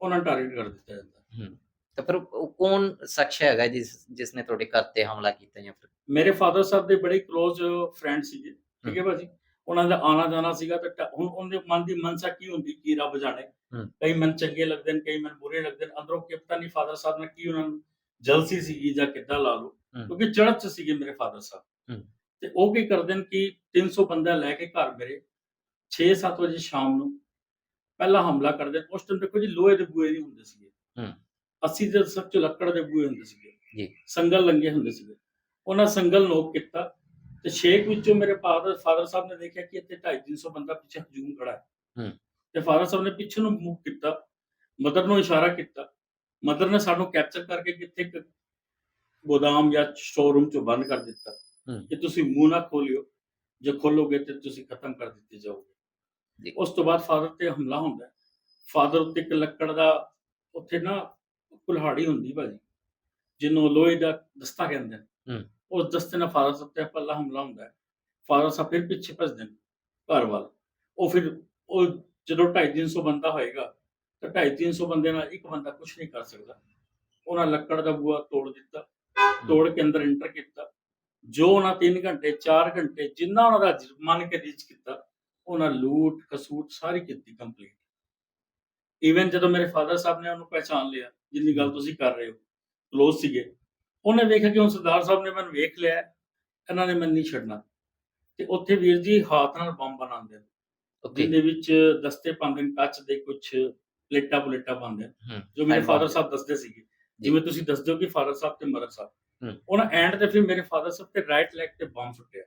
ਉਹਨਾਂ ਨੂੰ ਟਾਰਗੇਟ ਕਰ ਦਿੱਤਾ ਜਾਂਦਾ ਤਾਂ ਫਿਰ ਕੌਣ ਸ਼ਖਸ ਹੈਗਾ ਜਿਸ ਜਿਸ ਨੇ ਤੁਹਾਡੇ ਘਰ ਤੇ ਹਮਲਾ ਕੀਤਾ ਜਾਂ ਫਿਰ? ਮੇਰੇ ਫਾਦਰ ਸਾਹਿਬ ਦੇ ਬੜੇ ক্লোਜ਼ ਫਰੈਂਡ ਸੀਗੇ। ਠੀਕ ਹੈ। ਭਾਜੀ? ਉਹਨਾਂ ਦਾ ਆਣਾ ਜਾਣਾ ਸੀਗਾ ਤੇ ਹੁਣ ਉਹਦੇ ਮਨ ਦੀ ਮਨਸਾ ਕੀ ਹੁੰਦੀ ਕੀ ਰੱਬ ਜਾਣੇ। ਕਈ ਮਨ ਚੰਗੇ ਲੱਗਦੇ ਨੇ ਕਈ ਮਨ ਬੁਰੇ ਲੱਗਦੇ ਨੇ ਅੰਦਰੋਂ ਕੀ ਪਤਾ ਨਹੀਂ ਫਾਦਰ ਸਾਹਿਬ ਨੇ ਕੀ ਉਹਨਾਂ ਨੂੰ ਜਲਸੀ ਸੀਗੀ ਜਾਂ ਕਿੱਦਾਂ ਲਾ ਲਓ। ਕਿਉਂਕਿ ਚੜ੍ਹਤ ਚ ਸੀਗੇ ਮੇਰੇ ਫਾਦਰ ਸਾਹਿਬ। ਤੇ ਉਹ ਕੀ ਕਰਦੇ ਨੇ ਕਿ 300 ਬੰਦਾ ਲੈ ਕੇ ਘਰ ਮੇਰੇ 6-7 ਵਜੇ ਸ਼ਾਮ ਨੂੰ ਪਹਿਲਾ ਹਮਲਾ ਕਰਦੇ ਉਸ ਟਾਈਮ ਦੇਖੋ ਜੀ ਲੋਹੇ ਦੇ ਬੂਏ ਨਹੀਂ ਹੁੰਦੇ ਸੀਗੇ ਹੂੰ। 80 ਦੇ ਦਸ਼ਕ ਚ ਲੱਕੜ ਦੇ ਬੂਏ ਹੁੰਦੇ ਸੀਗੇ ਜੀ। ਸੰਗਲ ਲੰਗੇ ਹੁੰਦੇ ਸੀਗੇ ਉਹਨਾਂ ਸੰਗਲ ਨੋਕ ਕੀਤਾ ਤੇ ਛੇਕ ਵਿੱਚੋਂ ਮੇਰੇ ਫਾਦਰ ਫਾਦਰ ਸਾਹਿਬ ਨੇ ਦੇਖਿਆ ਕਿ ਇੱਥੇ 250 ਬੰਦਾ ਪਿੱਛੇ ਹਜੂਮ ਖੜਾ ਹੈ ਹੂੰ। ਤੇ ਫਾਦਰ ਸਾਹਿਬ ਨੇ ਪਿੱਛੇ ਨੂੰ ਮੂਵ ਕੀਤਾ ਮਦਰ ਨੂੰ ਇਸ਼ਾਰਾ ਕੀਤਾ ਮਦਰ ਨੇ ਸਾਨੂੰ ਕੈਪਚਰ ਕਰਕੇ ਕਿੱਥੇ ਇੱਕ ਗੋਦਾਮ ਜਾਂ ਸ਼ੋਰੂਮ ਚੋਂ ਬੰਦ ਕਰ ਦਿੱਤਾ। ਕਿ ਤੁਸੀਂ ਮੂੰਹ ਨਾ ਖੋਲਿਓ ਜੇ ਖੋਲੋਗੇ ਤੇ ਤੁਸੀਂ ਖਤਮ ਕਰ ਦਿੱਤੇ। ਜਾਓਗੇ ਉਸ ਤੋਂ ਬਾਅਦ ਫਾਦਰ ਤੇ ਹਮਲਾ ਹੁੰਦਾ ਫਾਦਰ ਉੱਤੇ ਇੱਕ ਲੱਕੜ ਦਾ ਉੱਥੇ ਨਾ ਕੁਲਹਾੜੀ ਹੁੰਦੀ ਭਾਜੀ ਜਿਹਨੂੰ ਲੋਹੇ ਦਾ ਦਸਤਾ ਕਹਿੰਦੇ ਨੇ ਹੂੰ। ਉਸ ਦਸਤੇ ਨਾਲ ਫਾਦਰ ਸਾਹਿਬ ਤੇ ਪਹਿਲਾ ਹਮਲਾ ਹੁੰਦਾ ਹੈ। ਫਾਦਰ ਸਾਹਿਬ ਫਿਰ ਪਿੱਛੇ ਭੱਜਦੇ ਨੇ ਘਰ ਵੱਲ। ਉਹ ਫਿਰ ਉਹ ਜਦੋਂ 250 ਬੰਦਾ ਹੋਏਗਾ, ਤਾਂ 250 ਬੰਦੇ ਨਾਲ ਇੱਕ ਬੰਦਾ ਕੁਝ ਨਹੀਂ ਕਰ ਸਕਦਾ। ਉਹਨਾਂ ਲੱਕੜ ਦਾ ਬੂਆ ਤੋੜ ਦਿੱਤਾ, ਤੋੜ ਕੇ ਅੰਦਰ ਇੰਟਰ ਕੀਤਾ। ਜੋ ਉਹਨਾਂ 3 ਘੰਟੇ 4 ਘੰਟੇ ਜਿੰਨਾ ਉਹਨਾਂ ਦਾ ਮੰਨ ਕੇ ਰੀਚ ਕੀਤਾ, ਉਹਨਾਂ ਲੂਟ, ਕਸੂਟ ਸਾਰੀ ਕੀਤੀ ਕੰਪਲੀਟ ਈਵਨ ਜਦੋਂ ਮੇਰੇ ਫਾਦਰ ਸਾਹਿਬ ਨੇ ਉਹਨੂੰ ਪਹਿਚਾਨ ਲਿਆ, ਜਿੰਨੀ ਗੱਲ ਤੁਸੀਂ ਕਰ ਰਹੇ ਹੋ ক্লোਜ਼ ਸੀਗੇ ਉਹਨੇ ਵੇਖਿਆ ਕਿ ਹੁਣ ਸਰਦਾਰ ਸਾਹਿਬ ਨੇ ਮੈਨੂੰ ਵੇਖ ਲਿਆ ਇਹਨਾਂ ਨੇ ਮੈਨੂੰ ਨਹੀਂ ਛੱਡਣਾ। ਤੇ ਉੱਥੇ ਵੀਰ ਜੀ ਹੱਥ ਨਾਲ ਬੰਬ ਬਣਾਉਂਦੇ ਨੇ। ਜਿਹਦੇ ਵਿੱਚ ਦਸਤੇ ਪਾਉਂਦੇ ਨੇ ਕੱਚ ਦੇ ਕੁਝ ਪਲੇਟਾਂ ਪਲੇਟਾਂ ਪਾਉਂਦੇ ਜੋ ਮੇਰੇ ਫਾਦਰ। ਸਾਹਿਬ ਦੱਸਦੇ ਸੀਗੇ। ਜਿਵੇਂ ਤੁਸੀਂ ਦੱਸਦੇ ਹੋ ਕਿ ਫਾਦਰ ਸਾਹਿਬ ਤੇ ਮਦਰ ਸਾਹਿਬ। ਉਹਨਾਂ ਐਂਡ ਤੇ ਫਿਰ ਮੇਰੇ ਫਾਦਰ ਸਾਹਿਬ ਤੇ ਰਾਈਟ ਲੈਗ ਤੇ ਬੰਬ ਸੁੱਟਿਆ।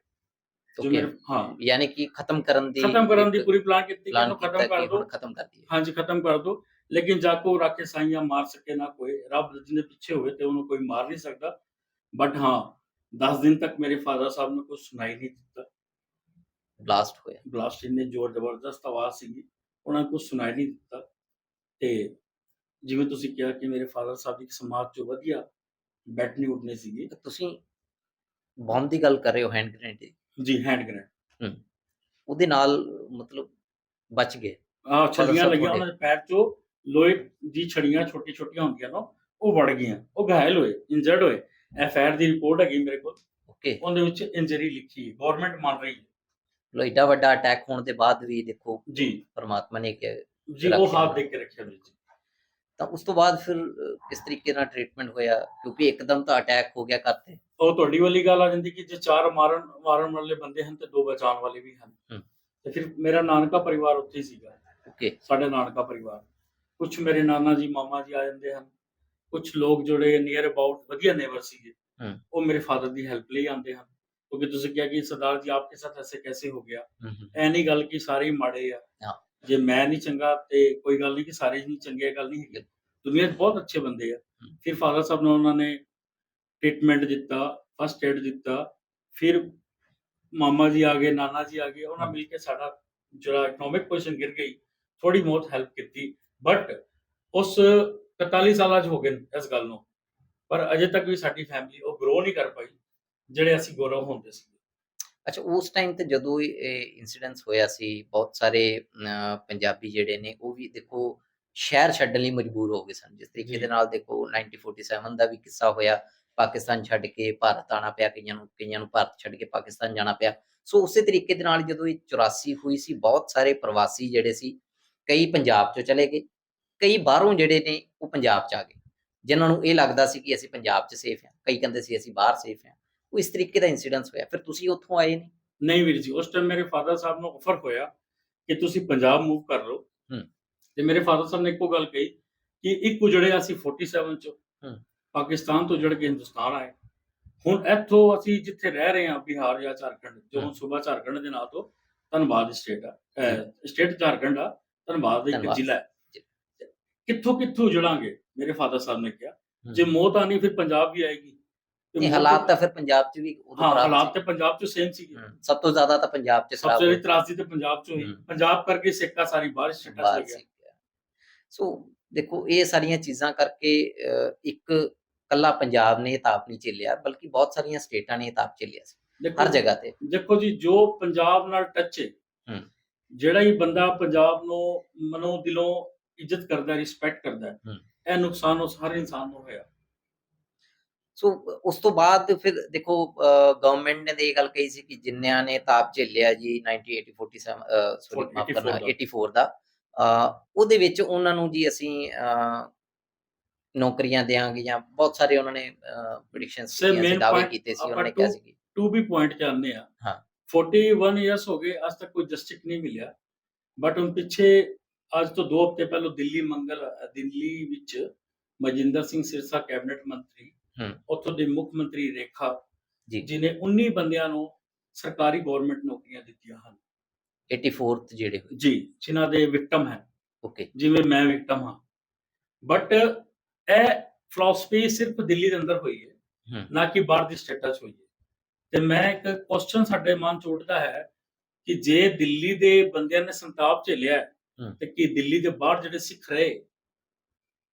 ਜੋ ਮੇਰੇ ਹਾਂ। ਯਾਨੀ ਕਿ ਖਤਮ ਕਰਨ ਦੀ ਖਤਮ ਕਰਨ ਦੀ ਪੂਰੀ ਪਲਾਨ ਕੀਤੀ ਕਿ ਕੀਤਾ ਖਤਮ ਕਰ ਦੋ। ਖਤਮ ਕਰ ਹਾਂਜੀ ਖਤਮ ਕਰ ਦੋ। ਲੇਕਿਨ ਜਾ ਕੋ ਰਾਖੇ ਸਾਈਆਂ ਮਾਰ ਸਕੇ ਨਾ ਕੋਈ ਰੱਬ ਜਿਹਨੇ ਪਿੱਛੇ ਹੋਵੇ ਤੇ ਉਹਨੂੰ ਕੋਈ ਮਾਰ ਨਹੀਂ ਸਕਦਾ। ਬਟ ਹਾਂ 10 ਦਿਨ ਤੱਕ ਮੇਰੇ ਫਾਦਰ ਸਾਹਿਬ ਨੇ ਕੁਝ ਸੁਣਾਈ ਨਹੀਂ ਦਿੱਤਾ। ਬਲਾਸਟ ਹੋਇਆ। ਬਲਾਸਟ ਇੰਨੇ ਜ਼ੋਰ ਜ਼ਬਰਦਸਤ ਆਵਾਜ਼ ਸੀਗੀ ਉਹਨਾਂ ਨੂੰ ਕੁਝ ਸੁਣਾਈ ਨਹੀਂ ਦਿੱਤਾ। ਤੇ ਜਿਵੇਂ ਤੁਸੀਂ ਕਿਹਾ ਕਿ ਮੇਰੇ ਫਾਦਰ ਸਾਹਿਬ ਇੱਕ ਸਮਾਜ ਚੋਂ ਵਧੀਆ ਬੈਠਨੇ ਉੱਠਨੇ ਸੀਗੇ। ਤੁਸੀਂ ਬੰਬ ਦੀ ਗੱਲ ਕਰ ਰਹੇ ਹੋ ਹੈਂਡ ਗ੍ਰੇਨੇਡ ਦੀ? ਜੀ ਹੈਂਡ ਗ੍ਰੈਂਡ ਉਹਦੇ ਨਾਲ ਮਤਲਬ ਬਚ ਗਏ। ਆ ਸਾਹਿਬ ਲੱਗੀਆਂ। ਉਹਨਾਂ ਦੇ ਪੈਰ 'ਚੋਂ। ਲੋਹੇ ਦੀ ਛੜੀਆਂ ਛੋਟੀ ਛੋਟੀਆਂ ਹੁੰਦੀਆਂ ਨਾ ਉਹ ਵੜ ਗਈਆਂ ਉਹ ਘਾਇਲ ਹੋਏ ਇੰਜਰਡ ਹੋਏ। ਐਫ ਆਰ ਦੀ ਰਿਪੋਰਟ ਹੈਗੀ ਮੇਰੇ ਕੋਲ। ਓਕੇ ਉਹਦੇ ਵਿੱਚ ਇੰਜਰੀ ਲਿਖੀ ਹੈ ਗਵਰਨਮੈਂਟ ਮੰਨ ਰਹੀ ਹੈ। ਲੋ ਏਡਾ ਵੱਡਾ ਅਟੈਕ ਹੋਣ ਦੇ ਬਾਅਦ ਵੀ ਦੇਖੋ ਜੀ। ਪਰਮਾਤਮਾ ਨੇ ਕਿ ਜੀ ਉਹ ਹੱਥ। ਦੇ ਕੇ ਰੱਖਿਆ ਵੀਰ ਜੀ। ਤਾਂ ਉਸ ਤੋਂ ਬਾਅਦ ਫਿਰ ਕਿਸ ਤਰੀਕੇ ਨਾਲ ਟ੍ਰੀਟਮੈਂਟ ਹੋਇਆ? ਕਿਉਂਕਿ ਇੱਕਦਮ ਤਾਂ ਅਟੈਕ ਹੋ ਗਿਆ ਕਰਤੇ ਉਹ ਤੁਹਾਡੀ ਵਾਲੀ ਗੱਲ ਆ ਜਾਂਦੀ ਕਿ ਜੇ ਚਾਰ ਮਾਰਨ ਮਾਰਨ ਵਾਲੇ ਬੰਦੇ ਹਨ ਤੇ ਦੋ ਬਚਾਉਣ ਵਾਲੇ ਵੀ ਹਨ। ਤੇ ਫਿਰ ਮੇਰਾ ਨਾਨਕਾ ਪਰਿਵਾਰ ਉੱਥੇ ਸੀਗਾ। ਓਕੇ ਸਾਡੇ ਨਾਨਕਾ ਪਰਿਵਾਰ। ਕੁਝ ਮੇਰੇ ਨਾਨਾ ਜੀ ਮਾਮਾ ਜੀ ਆ ਜਾਂਦੇ ਹਨ। ਕੁਝ ਲੋਕ ਜਿਹੜੇ ਨੀਅਰ ਅਬਾਊਟ ਵਧੀਆ ਨੇਬਰ ਸੀਗੇ। ਉਹ ਮੇਰੇ ਫਾਦਰ ਦੀ ਹੈਲਪ ਲਈ ਆਉਂਦੇ ਹਨ। ਕਿਉਂਕਿ ਤੁਸੀਂ ਕਿਹਾ ਕਿ ਸਰਦਾਰ ਜੀ ਆਪਕੇ ਸਾਥ ਐਸੇ ਕੈਸੇ ਹੋ ਗਿਆ? ਐ ਨਹੀਂ ਗੱਲ ਕਿ ਸਾਰੇ ਮਾੜੇ ਆ। ਜੇ ਮੈਂ ਨਹੀਂ ਚੰਗਾ ਤੇ ਕੋਈ ਗੱਲ ਨਹੀਂ ਕਿ ਸਾਰੇ ਨਹੀਂ ਚੰਗੇ ਗੱਲ ਨਹੀਂ ਹੈਗੀ। ਦੁਨੀਆ 'ਚ ਬਹੁਤ ਅੱਛੇ ਬੰਦੇ ਆ। ਫਿਰ ਫਾਦਰ ਸਾਹਿਬ ਨੂੰ ਉਹਨਾਂ ਨੇ ਟ੍ਰੀਟਮੈਂਟ ਦਿੱਤਾ ਫਸਟ ਏਡ ਦਿੱਤਾ। ਫਿਰ ਮਾਮਾ ਜੀ ਆ ਗਏ ਨਾਨਾ ਜੀ ਆ ਗਏ। ਉਹਨਾਂ ਮਿਲ ਕੇ ਸਾਡਾ ਜਿਹੜਾ ਇਕਨੋਮਿਕ ਪੋਜੀਸ਼ਨ ਗਿਰ ਗਈ। ਥੋੜੀ ਬਹੁਤ ਹੈਲਪ ਕੀਤੀ। ਬਟ ਉਸ 43 ਸਾਲਾਂ 'ਚ ਹੋ ਗਏ ਇਸ ਗੱਲ ਨੂੰ। ਪਰ ਅਜੇ ਤੱਕ ਵੀ ਸਾਡੀ ਫੈਮਿਲੀ ਉਹ ਗਰੋ ਨਹੀਂ ਕਰ ਪਾਈ ਜਿਹੜੇ ਅਸੀਂ ਗੌਰਵ ਹੁੰਦੇ ਸੀ। ਅੱਛਾ ਉਸ ਟਾਈਮ ਤੇ ਜਦੋਂ ਇਹ ਇਨਸੀਡੈਂਸ ਹੋਇਆ ਸੀ ਬਹੁਤ ਸਾਰੇ ਪੰਜਾਬੀ ਜਿਹੜੇ ਨੇ ਉਹ ਵੀ ਦੇਖੋ ਸ਼ਹਿਰ ਛੱਡਣ ਲਈ ਮਜਬੂਰ ਹੋ ਗਏ ਸਨ। ਜਿਸ ਤਰੀਕੇ। ਦੇ ਨਾਲ ਦੇਖੋ 1947 ਦਾ ਵੀ ਕਿੱਸਾ ਹੋਇਆ ਪਾਕਿਸਤਾਨ ਛੱਡ ਕੇ ਭਾਰਤ ਆਣਾ ਪਿਆ ਕਈਆਂ ਨੂੰ ਕਈਆਂ ਨੂੰ ਭਾਰਤ ਛੱਡ ਕੇ ਪਾਕਿਸਤਾਨ ਜਾਣਾ ਪਿਆ। ਸੋ ਉਸੇ ਤਰੀਕੇ ਦੇ ਨਾਲ ਜਦੋਂ ਇਹ 84 ਹੋਈ ਸੀ ਬਹੁਤ ਸਾਰੇ ਪ੍ਰਵਾਸੀ ਜਿਹੜੇ ਸੀ ਕਈ ਪੰਜਾਬ ਚੋਂ ਚਲੇ ਗਏ ਕਈ ਬਾਹਰੋਂ ਜਿਹੜੇ ਨੇ ਉਹ ਪੰਜਾਬ ਚ ਆ ਗਏ। ਜਿਨ੍ਹਾਂ ਨੂੰ ਇਹ ਲੱਗਦਾ ਸੀ ਕਿ ਅਸੀਂ ਪੰਜਾਬ ਚ ਸੇਫ ਹਾਂ ਕਈ ਕਹਿੰਦੇ ਸੀ ਅਸੀਂ ਬਾਹਰ ਸੇਫ ਹਾਂ। ਉਹ ਇਸ ਤਰੀਕੇ ਦਾ ਇਨਸੀਡੈਂਸ ਹੋਇਆ। ਫਿਰ ਤੁਸੀਂ ਉੱਥੋਂ ਆਏ ਨੇ ਨਹੀਂ ਵੀਰ ਜੀ ਉਸ ਟਾਈਮ ਮੇਰੇ ਫਾਦਰ ਸਾਹਿਬ ਨੂੰ ਆਫਰ ਹੋਇਆ ਕਿ ਤੁਸੀਂ ਪੰਜਾਬ ਮੂਵ ਕਰ ਲਓ। ਹੂੰ। ਤੇ ਮੇਰੇ ਫਾਦਰ ਸਾਹਿਬ ਨੇ ਇੱਕੋ ਗੱਲ ਕਹੀ ਕਿ ਇੱਕ ਉਜੜੇ ਅਸੀਂ 47 ਚ। ਹੂੰ। ਪਾਕਿਸਤਾਨ ਤੋਂ ਉਜੜ ਕੇ ਹਿੰਦੁਸਤਾਨ ਆਏ। ਹੁਣ ਇੱਥੋਂ ਅਸੀਂ ਜਿੱਥੇ ਰਹਿ ਰਹੇ ਹਾਂ ਬਿਹਾਰ ਜਾਂ ਝਾਰਖੰਡ ਜੋ ਹੁਣ। ਸੂਬਾ ਝਾਰਖੰਡ ਦੇ ਨਾਂ ਤੋਂ ਧਨਬਾਦ ਸਟੇਟ ਆ ਸਟੇਟ ਝਾਰਖੰਡ ਆ। ਧਨਬਾਦ ਦਾ ਇੱਕ ਧੰਨਵਾਦ। ਜ਼ਿਲ੍ਹਾ ਹੈ। ਕਿੱਥੋਂ ਕਿੱਥੋਂ ਉਜੜਾਂਗੇ ਮੇਰੇ ਫਾਦਰ ਸਾਹਿਬ ਨੇ ਕਿਹਾ। ਜੇ ਮੌਤ ਆਣੀ ਫਿਰ ਪੰਜਾਬ ਵੀ ਆਏਗੀ ਤੇ ਨਹੀਂ ਮੌਤ- ਹਾਲਾਤ ਤਾਂ ਫਿਰ ਪੰਜਾਬ 'ਚ ਵੀ ਉਦੋਂ ਹਾਂ ਖਰਾਬ ਹਾਲਾਤ ਸੀ। ਤੇ ਪੰਜਾਬ ਚ ਸੇਮ ਸੀਗੇ ਹਮ, ਸਭ ਤੋਂ ਜ਼ਿਆਦਾ ਤਾਂ ਪੰਜਾਬ 'ਚ ਸਭ ਖਰਾਬ ਤੋਂ ਹੋਈ ਜ਼ਿਆਦਾ ਤਰਾਸਦੀ ਤੇ ਪੰਜਾਬ ਚੋਂ ਹੀ ਹੂੰ। ਪੰਜਾਬ ਕਰਕੇ ਸਿੱਕਾ ਸਾਰੀ ਬਾਰਿਸ਼ ਛੱਟਾ ਬਾਹਰ ਗਿਆ ਸੀ ਸੋ ਦੇਖੋ ਇਹ ਸਾਰੀਆਂ ਚੀਜ਼ਾਂ ਕਰਕੇ ਅਹ, ਇੱਕ ਕੱਲਾ ਪੰਜਾਬ ਨੇ ਇਹ ਤਾਪ ਨਹੀਂ ਝੇਲਿਆ ਬਲਕਿ ਬਹੁਤ ਸਾਰੀਆਂ ਸਟੇਟਾਂ ਨੇ ਇਹ ਤਾਪ ਝੇਲਿਆ ਸੀ ਦੇਖੋ ਹਰ ਜਗ੍ਹਾ ਤੇ ਦੇਖੋ ਜੀ ਜੋ ਪੰਜਾਬ ਨਾਲ ਟੱਚ ਹੈ ਹੂੰ। ਜਿਹੜਾ ਹੀ ਬੰਦਾ ਪੰਜਾਬ ਨੂੰ ਮਨੋਂ ਦਿਲੋਂ ਇੱਜ਼ਤ ਕਰਦਾ ਰਿਸਪੈਕਟ ਕਰਦਾ। ਇਹ ਨੁਕਸਾਨ ਉਸ ਹਰ ਇਨਸਾਨ ਨੂੰ ਹੋਇਆ ਸੋ ਉਸ ਤੋਂ ਬਾਅਦ ਫਿਰ ਦੇਖੋ ਗਵਰਨਮੈਂਟ ਨੇ ਤਾਂ ਇਹ ਗੱਲ ਕਹੀ ਸੀ ਕਿ ਜਿੰਨਿਆਂ ਨੇ ਤਾਪ ਝੇਲਿਆ ਜੀ 1947 ਸੌਰੀ For- ਮਾਫ 84 ਕਰਨਾ ਦਾ। 84 ਦਾ ਉਹਦੇ ਵਿੱਚ ਉਹਨਾਂ ਨੂੰ ਜੀ ਅਸੀਂ ਨੌਕਰੀਆਂ ਦੇਾਂਗੇ ਜਾਂ ਬਹੁਤ ਸਾਰੇ ਉਹਨਾਂ ਨੇ ਪ੍ਰੈਡਿਕਸ਼ਨਸ ਸੀ ਦਾਅਵੇ ਕੀਤੇ ਸੀ ਉਹਨਾਂ ਨੇ ਕਿਹਾ ਸੀ ਕਿ ਟੂ ਵੀ ਪੁਆਇੰਟ ਜਾਣਦੇ ਆ ਹਾਂ। 41 ਇਅਰਸ ਹੋ ਗਏ ਅੱਜ ਤੱਕ ਕੋਈ ਜਸਟਿਸ ਨਹੀਂ ਮਿਲਿਆ। ਬਟ ਹੁਣ ਪਿੱਛੇ ਅੱਜ ਤੋਂ 2 ਹਫ਼ਤੇ ਪਹਿਲਾਂ ਦਿੱਲੀ ਮੰਗਲ ਦਿੱਲੀ ਵਿੱਚ ਮਜਿੰਦਰ ਸਿੰਘ ਸਿਰਸਾ ਕੈਬਨਿਟ ਮੰਤਰੀ। ਉੱਥੋਂ ਦੇ ਮੁੱਖ ਮੰਤਰੀ ਰੇਖਾ ਜੀ। ਜਿਨੇ 19 ਬੰਦਿਆਂ ਨੂੰ ਸਰਕਾਰੀ ਗਵਰਨਮੈਂਟ ਨੌਕਰੀਆਂ ਦਿੱਤੀਆਂ ਹਨ। 84th ਜਿਹੜੇ ਜੀ ਜਿਨ੍ਹਾਂ ਦੇ ਵਿਕਟਮ ਹੈ। ਓਕੇ ਜਿਵੇਂ ਮੈਂ ਵਿਕਟਮ ਹਾਂ। ਬਟ ਇਹ ਫਿਲਾਸਫੀ ਸਿਰਫ ਦਿੱਲੀ ਦੇ ਅੰਦਰ ਹੋਈ ਹੈ। ਨਾ ਕਿ ਬਾਹਰ ਦੀ ਸਟੇਟਾਂ 'ਚ ਹੋਈ ਹੈ। ਤੇ ਮੈਂ ਇੱਕ ਕੁਐਸਚਨ ਸਾਡੇ ਮਨ 'ਚ ਉੱਠਦਾ ਹੈ ਕਿ ਜੇ ਦਿੱਲੀ ਦੇ ਬੰਦਿਆਂ ਨੇ ਸੰਤਾਪ ਝੇਲਿਆ। ਤੇ ਕੀ ਦਿੱਲੀ ਦੇ ਬਾਹਰ ਜਿਹੜੇ ਸਿੱਖ ਰਹੇ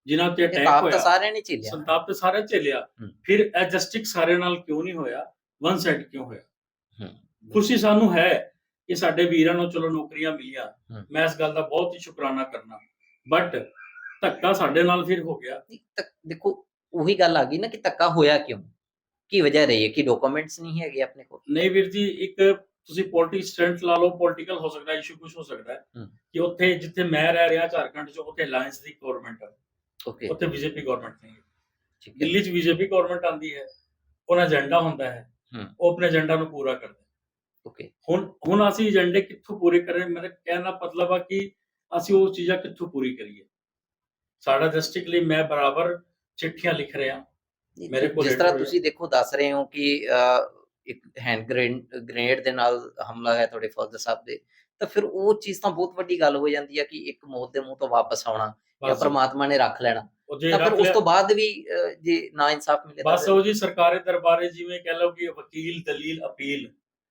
ਜਿਨ੍ਹਾਂ ਤੇ ਅਟੈਕ ਤਾਂ ਹੋਇਆ ਸਾਰਿਆਂ ਨੇ ਝੇਲਿਆ ਸੰਤਾਪ ਤੇ ਸਾਰੇ ਝੇਲਿਆ। ਫਿਰ ਇਹ ਜਸਟਿਸ ਸਾਰੇ ਨਾਲ ਕਿਉਂ ਨਹੀਂ ਹੋਇਆ ਵਨ ਸਾਈਡ ਕਿਉਂ ਹੋਇਆ। ਖੁਸ਼ੀ ਸਾਨੂੰ ਹੈ ਕਿ ਸਾਡੇ ਵੀਰਾਂ ਨੂੰ ਚਲੋ ਨੌਕਰੀਆਂ ਮਿਲੀਆਂ। ਮੈਂ ਇਸ ਗੱਲ ਦਾ ਬਹੁਤ ਹੀ ਸ਼ੁਕਰਾਨਾ ਕਰਨਾ ਬਟ ਧੱਕਾ ਸਾਡੇ ਨਾਲ ਫਿਰ ਹੋ ਗਿਆ ਦੇਖੋ ਉਹੀ ਗੱਲ ਆ ਗਈ ਨਾ ਕਿ ਧੱਕਾ ਹੋਇਆ ਕਿਉਂ ਕੀ ਵਜ੍ਹਾ ਰਹੀ ਹੈ? ਕਿ ਡਾਕੂਮੈਂਟਸ ਨਹੀਂ ਹੈਗੇ ਆਪਣੇ ਕੋਲ? ਨਹੀਂ ਵੀਰ ਜੀ ਇੱਕ ਤੁਸੀਂ ਪੋਲਿਟਿਕਸ ਸਟੈਂਟ ਲਾ ਲਓ ਪੋਲਿਟੀਕਲ ਹੋ ਸਕਦਾ ਇਸ਼ੂ ਕੁਝ ਹੋ ਸਕਦਾ ਹੈ। ਕਿ ਉੱਥੇ ਜਿੱਥੇ ਮੈਂ ਰਹਿ ਰਿਹਾ ਝਾਰਖੰਡ 'ਚ ਉੱਥੇ ਅਲਾਈਅੰਸ ਦੀ ਗਵਰਨਮੈਂਟ ਹੈ ਓਕੇ ਉੱਥੇ ਬੀਜੇਪੀ ਗਵਰਨਮੈਂਟ ਨਹੀਂ ਹੈ। ਦਿੱਲੀ 'ਚ ਬੀਜੇਪੀ ਗਵਰਨਮੈਂਟ ਆਂਦੀ ਹੈ ਉਹਨਾਂ ਏਜੰਡਾ ਹੁੰਦਾ ਹੈ। ਉਹ ਆਪਣੇ ਏਜੰਡਾ ਨੂੰ ਪੂਰਾ ਕਰਦੇ। ਓਕੇ ਹੁਣ ਹੁਣ ਅਸੀਂ ਏਜੰਡੇ ਕਿੱਥੋਂ ਪੂਰੇ ਕਰੇ? ਮੇਰਾ ਕਹਿਣ ਮਤਲਬ ਆ ਕਿ ਅਸੀਂ ਉਹ ਚੀਜ਼ਾਂ ਕਿੱਥੋਂ ਪੂਰੀ ਕਰੀਏ? ਸਾਡਾ ਡਿਸਟ੍ਰਿਕਟ ਲਈ ਮੈਂ ਬਰਾਬਰ ਚਿੱਠੀਆਂ ਲਿਖ ਰਿਹਾ। ਮੇਰੇ ਕੋਲ ਜਿਸ ਤਰ੍ਹਾਂ ਤੁਸੀਂ ਦੇਖੋ ਦੱਸ ਰਹੇ ਹੋ ਕਿ ਇੱਕ ਹੈਂਡ ਗ੍ਰੇਨੇਡ ਦੇ ਨਾਲ ਹਮਲਾ ਹੈ ਤੁਹਾਡੇ ਫਾਦਰ ਸਾਹਿਬ ਦੇ ਤਾਂ ਫਿਰ ਉਹ ਚੀਜ਼ ਤਾਂ ਬਹੁਤ ਵੱਡੀ ਗੱਲ ਹੋ ਜਾਂਦੀ ਹੈ ਕਿ ਇੱਕ ਮੌਤ ਦੇ ਮੂੰਹ ਤੋਂ ਵਾਪਸ ਆਉਣਾ ਜਾਂ ਪਰਮਾਤਮਾ ਨੇ ਰੱਖ ਲੈਣਾ। ਤਾਂ ਉਸ ਤੋਂ ਬਾਅਦ ਵੀ ਜੇ ਨਾ ਇਨਸਾਫ ਮਿਲੇ ਬਸ ਉਹ ਜੀ ਸਰਕਾਰੀ ਦਰਬਾਰੇ ਜਿਵੇਂ ਕਹਿ ਲਓ ਕਿ ਵਕੀਲ ਦਲੀਲ ਅਪੀਲ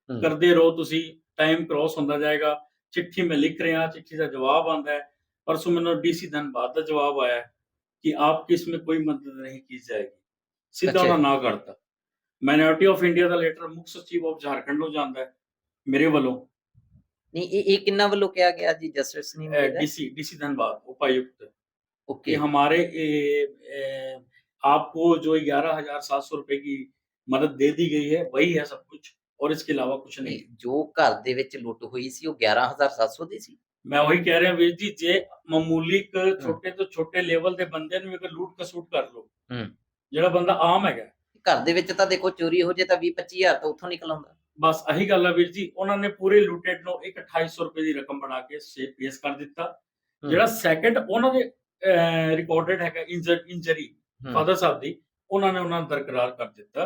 ਕਰਦੇ ਰਹੋ ਤੁਸੀਂ ਟਾਈਮ ਕ੍ਰੋਸ ਹੁੰਦਾ ਜਾਏਗਾ ਚਿੱਠੀ ਮੈਂ ਲਿਖ ਰਿਹਾ ਚਿੱਠੀ ਦਾ ਜਵਾਬ ਆਂਦਾ ਹੈ ਪਰਸੋਂ ਮੈਨੂੰ ਡੀਸੀ ਧਨਬਾਦ ਦਾ ਜਵਾਬ ਆਇਆ ਕਿ ਆਪ ਕਿਸ ਵਿੱਚ ਕੋਈ ਮਦਦ ਨਹੀਂ ਕੀਤੀ ਜਾਏਗੀ। सीधा अच्छा। ਉਹਨਾਂ ਨਾ ਕਰਤਾ ਮਾਈਨੋਰਿਟੀ ਆਫ ਇੰਡੀਆ ਦਾ ਲੈਟਰ ਮੁੱਖ ਸਚਿਵ ਆਫ ਝਾਰਖੰਡ ਨੂੰ ਜਾਂਦਾ ਹੈ ਮੇਰੇ ਵੱਲੋਂ ਨਹੀਂ ਇਹ ਇਹ ਕਿੰਨਾ ਵੱਲੋਂ ਕਿਹਾ ਗਿਆ ਜੀ ਜਸਟਿਸ ਨਹੀਂ ਮਿਲੇਗਾ डीसी डीसी धनबाद उपायुक्त कि ਓਕੇ हमारे ए, ए, आपको जो ग्यारह हजार सात सौ रुपए की मदद दे दी गई है वही है सब कुछ और इसके अलावा कुछ नहीं ਜੋ ਘਰ ਦੇ ਵਿੱਚ ਲੁੱਟ ਹੋਈ ਸੀ ਉਹ 11700 ਦੀ ਸੀ ਮੈਂ ਉਹੀ ਕਹਿ ਰਿਹਾ ਵੀਰ ਜੀ ਜੇ ਮਾਮੂਲੀ ਇੱਕ ਛੋਟੇ ਤੋਂ ਛੋਟੇ ਲੈਵਲ ਦੇ ਬੰਦੇ ਨੂੰ ਵੀ ਅਗਰ ਲੂਟ ਕਸੂਟ ਕਰ ਲੋ ਹੂੰ। ਜਿਹੜਾ ਬੰਦਾ ਆਮ ਹੈਗਾ। ਘਰ ਦੇ ਵਿੱਚ ਤਾਂ ਦੇਖੋ ਚੋਰੀ ਹੋ ਜੇ ਤਾਂ 20 25000 ਤਾਂ ਉੱਥੋਂ ਨਿਕਲ ਆਉਂਦਾ। ਬਸ ਆਹੀ ਗੱਲ ਆ ਵੀਰ ਜੀ ਉਹਨਾਂ ਨੇ ਪੂਰੇ ਲੂਟਡ ਨੂੰ ਇੱਕ 2800 ਰੁਪਏ ਦੀ ਰਕਮ ਬਣਾ ਕੇ ਸੇ ਪੇਸ਼ ਕਰ ਦਿੱਤਾ। ਜਿਹੜਾ ਸੈਕੰਡ ਉਹਨਾਂ ਦੇ ਰਿਕਾਰਡਡ ਹੈਗਾ ਇੰਜਰ। ਫਾਦਰ ਸਾਹਿਬ ਦੀ ਉਹਨਾਂ ਨੇ ਉਹਨਾਂ ਨੂੰ ਦਰਕਰਾਰ ਕਰ ਦਿੱਤਾ।